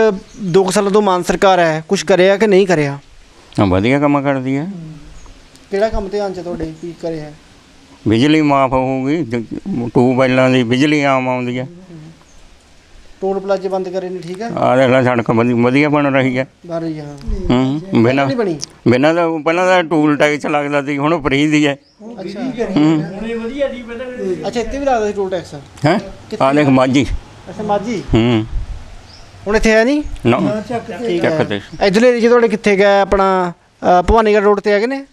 Speaker 2: 2 ਸਾਲਾਂ ਤੋਂ ਮਾਨ ਸਰਕਾਰ ਹੈ। ਕੁਝ ਕਰਿਆ ਕਿ ਨਹੀਂ ਕਰਿਆ?
Speaker 6: ਹਾਂ, ਵਧੀਆ ਕੰਮ ਕਰਦੀ ਹੈ।
Speaker 2: ਕਿਹੜਾ ਕੰਮ ਧਿਆਨ ਚ ਤੁਹਾਡੇ ਕੀ ਕਰਿਆ
Speaker 6: ਬਿਜਲੀ ਮਾਫ ਹੋਊਗੀ ਟੂਬਵੈਲਾਂ ਦੀ ਬਿਜਲੀ ਆਮ ਆਉਂਦੀ ਹੈ
Speaker 2: ਟੋਲ ਪਲਾਜ਼ੇ ਬੰਦ ਕਰੇ ਨੇ ਠੀਕ ਹੈ
Speaker 6: ਆਹ ਦੇਖ ਲੈ ਸੜਕ ਵਧੀ- ਵਧੀਆ ਬਣ ਰਹੀ ਹੈ
Speaker 2: ਬਾਹਰ ਹੀ ਹਾਂ।
Speaker 6: ਹੂੰ ਬਿਨਾਂ
Speaker 2: ਨਹੀਂ ਬਣੀ?
Speaker 6: ਬਿਨਾਂ ਦਾ ਪਹਿਲਾਂ ਦਾ ਟੂਲ ਟੈਕਸ ਲੱਗਦਾ ਸੀ ਹੁਣ ਫ੍ਰੀ ਦੀ ਹੈ
Speaker 2: ਅੱਛਾ।
Speaker 6: ਹੂੰ।
Speaker 2: ਅੱਛਾ ਇੱਥੇ ਵੀ ਲੱਗਦਾ ਸੀ ਟੋਲ ਟੈਕਸ?
Speaker 6: ਹੈ? ਆ ਦੇਖ ਮਾਜੀ
Speaker 2: ਅੱਛਾ ਮਾਜੀ
Speaker 6: ਹੂੰ।
Speaker 2: ਹੁਣ ਇੱਥੇ ਹੈ ਨਹੀਂ?
Speaker 6: ਨਾ।
Speaker 2: ਠੀਕ
Speaker 6: ਚੱਕ ਤੇ
Speaker 2: ਇਧਰਲੇ ਏਰੀਏ ਤੁਹਾਡੇ ਕਿੱਥੇ ਗਿਆ ਆਪਣਾ ਅ, ਭਵਾਨੀਗੜ੍ਹ ਰੋਡ ਤੇ ਹੈਗੇ ਨੇ?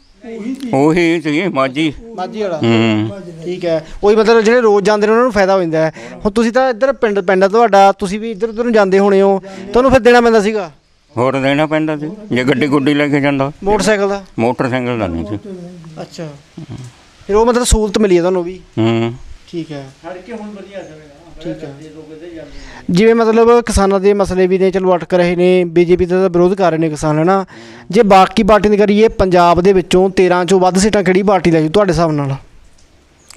Speaker 6: ਉਹੀ ਸੀ। ਮਾਜੀ
Speaker 2: ਮਾਜੀ ਵਾਲਾ।
Speaker 6: ਹੂੰ।
Speaker 2: ਠੀਕ ਹੈ। ਉਹੀ ਮਤਲਬ ਜਿਹੜੇ ਰੋਜ਼ ਜਾਂਦੇ ਨੇ ਉਹਨਾਂ ਨੂੰ ਫਾਇਦਾ ਹੋ ਜਾਂਦਾ ਹੈ। ਹੁਣ ਤੁਸੀਂ ਤਾਂ ਇੱਧਰ ਪਿੰਡ ਪਿੰਡ ਆ ਤੁਹਾਡਾ। ਤੁਸੀਂ ਵੀ ਇੱਧਰ ਉੱਧਰ ਨੂੰ ਜਾਂਦੇ ਹੋਣੇ ਹੋ। ਤੁਹਾਨੂੰ ਫਿਰ ਦੇਣਾ ਪੈਂਦਾ ਸੀਗਾ?
Speaker 6: ਹੋਰ ਦੇਣਾ ਪੈਂਦਾ ਸੀ। ਜੇ ਗੱਡੀ ਗੁੱਡੀ ਲੈ ਕੇ ਜਾਂਦਾ।
Speaker 2: ਮੋਟਰਸਾਈਕਲ ਦਾ?
Speaker 6: ਮੋਟਰਸਾਈਕਲ ਦਾ ਨਹੀਂ ਸੀ।
Speaker 2: ਅੱਛਾ। ਫਿਰ ਉਹ ਮਤਲਬ ਸਹੂਲਤ ਮਿਲੀ ਹੈ ਤੁਹਾਨੂੰ ਵੀ?
Speaker 6: ਹੂੰ।
Speaker 2: ਠੀਕ ਹੈ। ਠੀਕ ਹੈ। ਜਿਵੇਂ ਮਤਲਬ ਕਿਸਾਨਾਂ ਦੇ ਮਸਲੇ ਵੀ ਨੇ ਚਲੋ ਅਟਕ ਰਹੇ ਨੇ ਬੀਜੇਪੀ ਦਾ ਤਾਂ ਵਿਰੋਧ ਕਰ ਰਹੇ ਨੇ ਕਿਸਾਨ ਹਨਾ? ਜੇ ਬਾਕੀ ਪਾਰਟੀ ਦੀ ਕਰੀਏ ਪੰਜਾਬ ਦੇ ਵਿੱਚੋਂ 13 ਚੋਂ ਵੱਧ ਸੀਟਾਂ ਕਿਹੜੀ ਪਾਰਟੀ ਲੈ ਜੂ ਤੁਹਾਡੇ ਹਿਸਾਬ ਨਾਲ?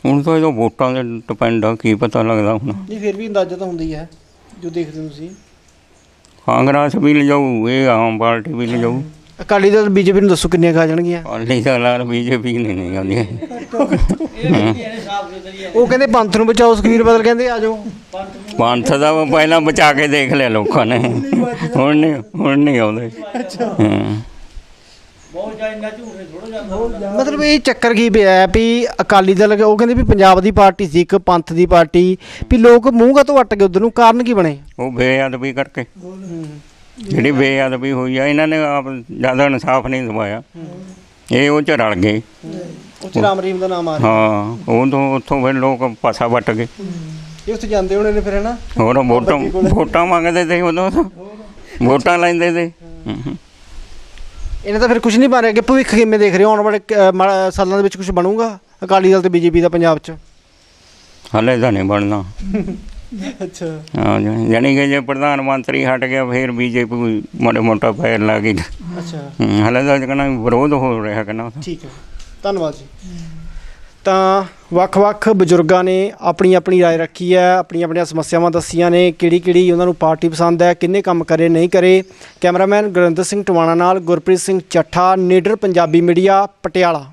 Speaker 6: ਹੁਣ ਤਾਂ ਇਹਦਾ ਵੋਟਾਂ ਦੇ ਡਿਪੈਂਡ ਆ ਕੀ ਪਤਾ ਲੱਗਦਾ ਹੁਣ।
Speaker 2: ਨਹੀਂ ਫਿਰ ਵੀ ਅੰਦਾਜ਼ਾ ਤਾਂ ਹੁੰਦਾ ਹੀ ਜੋ ਦੇਖਦੇ ਤੁਸੀਂ।
Speaker 6: ਕਾਂਗਰਸ ਵੀ ਲਿਜਾਊ ਇਹ ਆਮ ਪਾਰਟੀ ਵੀ ਲਿਜਾਊ।
Speaker 2: ਅਕਾਲੀ ਦਲ ਬੀਜੇਪੀ ਨੂੰ ਦੱਸੋ ਕਿੰਨੀਆਂ ਖਾ ਜਾਣਗੀਆਂ?
Speaker 6: ਪਾਰਟੀ ਦਾ ਲਾਲ ਬੀਜੇਪੀ ਨਹੀਂ ਨਹੀਂ ਆਉਂਦੀ
Speaker 2: ਉਹ ਕਹਿੰਦੇ ਪੰਥ ਨੂੰ ਬਚਾਓ ਸੁਖਵੀਰ ਬਦਲ ਕਹਿੰਦੇ ਆ ਜਾਓ।
Speaker 6: ਪੰਥ ਦਾ ਉਹ ਪਹਿਲਾਂ ਬਚਾ ਕੇ ਦੇਖ ਲਿਆ ਲੋਕਾਂ ਨੇ। ਹੁਣ ਨਹੀਂ ਹੁਣ ਨਹੀਂ ਆਉਂਦੇ। ਹਾਂ
Speaker 2: ਮਤਲਬ ਇਹ ਚੱਕਰ ਕੀ ਪਿਆ ਹੈ ਵੀ ਅਕਾਲੀ ਦਲ ਉਹ ਕਹਿੰਦੇ ਵੀ ਪੰਜਾਬ ਦੀ ਪਾਰਟੀ ਸੀ ਇੱਕ ਪੰਥ ਦੀ ਪਾਰਟੀ ਵੀ ਲੋਕ ਮੂੰਹ ਕਾ ਤੋਂ ਵੱਟ ਗਏ ਉਧਰ ਨੂੰ? ਕਾਰਨ ਕੀ ਬਣੇ?
Speaker 6: ਉਹ ਬੇਅਦਬੀ ਕਰਕੇ। ਜਿਹੜੀ ਬੇਅਦਬੀ ਹੋਈ ਆ ਇਹਨਾਂ ਨੇ ਆਪ ਜ਼ਿਆਦਾ ਇਨਸਾਫ ਨਹੀਂ ਦਵਾਇਆ। ਇਹ ਉਹ ਚ ਰਲ ਗਏ।
Speaker 2: ਚ ਰਾਮ ਰਹੀਮ ਦਾ ਨਾਮ ਆ ਰਿਹਾ।
Speaker 6: ਹਾਂ ਤੋਂ ਉੱਥੋਂ ਫਿਰ ਲੋਕ ਪਾਸਾ ਵੱਟ ਗਏ।
Speaker 2: ਇਹ ਉੱਥੇ ਜਾਂਦੇ ਹੋਣੇ ਨੇ ਫਿਰ ਹਨਾ
Speaker 6: ਹੋਰ ਵੋਟਾਂ ਵੋਟਾਂ ਮੰਗਦੇ ਤੇ ਉਦੋਂ ਵੋਟਾਂ ਲੈਂਦੇ ਤੇ।
Speaker 2: ਇਹਨੇ ਤਾਂ ਫਿਰ ਕੁਝ ਨਹੀਂ ਬਾਰੇ ਅੱਗੇ ਭਵਿੱਖ ਕਿਵੇਂ ਦੇਖ ਰਹੇ ਹੋ। ਆਉਣ ਵਾਲੇ ਸਾਲਾਂ ਦੇ ਵਿੱਚ ਕੁਝ ਬਣੂਗਾ? ਅਕਾਲੀ ਦਲ ਤੇ ਬੀਜੇਪੀ ਦਾ ਪੰਜਾਬ 'ਚ?
Speaker 6: ਹਾਲੇ ਤਾਂ ਨਹੀਂ ਬਣਨਾ।
Speaker 2: ਅੱਛਾ
Speaker 6: ਹਾਂ ਜੀ। ਜਾਣੀ ਕਿ ਜੇ ਪ੍ਰਧਾਨ ਮੰਤਰੀ ਹਟ ਗਿਆ ਫਿਰ ਬੀਜੇਪੀ ਮਾੜਾ ਮੋਟਾ ਪੈਰ ਲਾ ਗਈ
Speaker 2: ਅੱਛਾ
Speaker 6: ਹਮ, ਹਾਲੇ ਤਾਂ ਕਹਿੰਦਾ ਵਿਰੋਧ ਹੋ ਰਿਹਾ ਕਹਿੰਦਾ
Speaker 2: ਠੀਕ ਹੈ ਧੰਨਵਾਦ ਜੀ ਤਾਂ ਵੱਖ-ਵੱਖ ਬਜ਼ੁਰਗਾਂ ਨੇ ਆਪਣੀ ਆਪਣੀ رائے ਰੱਖੀ ਹੈ ਆਪਣੀਆਂ ਆਪਣੀਆਂ ਸਮੱਸਿਆਵਾਂ ਦੱਸੀਆਂ ਨੇ ਕਿਹੜੀ ਕਿਹੜੀ ਉਹਨਾਂ ਨੂੰ ਪਾਰਟੀ ਪਸੰਦ ਹੈ ਕਿੰਨੇ ਕੰਮ ਕਰੇ ਨਹੀਂ ਕਰੇ ਕੈਮਰਾਮੈਨ ਗੁਰਿੰਦਰ ਸਿੰਘ ਟਵਾਣਾ ਨਾਲ ਗੁਰਪ੍ਰੀਤ ਸਿੰਘ ਚੱਠਾ ਨੀਡਰ ਪੰਜਾਬੀ ਮੀਡੀਆ ਪਟਿਆਲਾ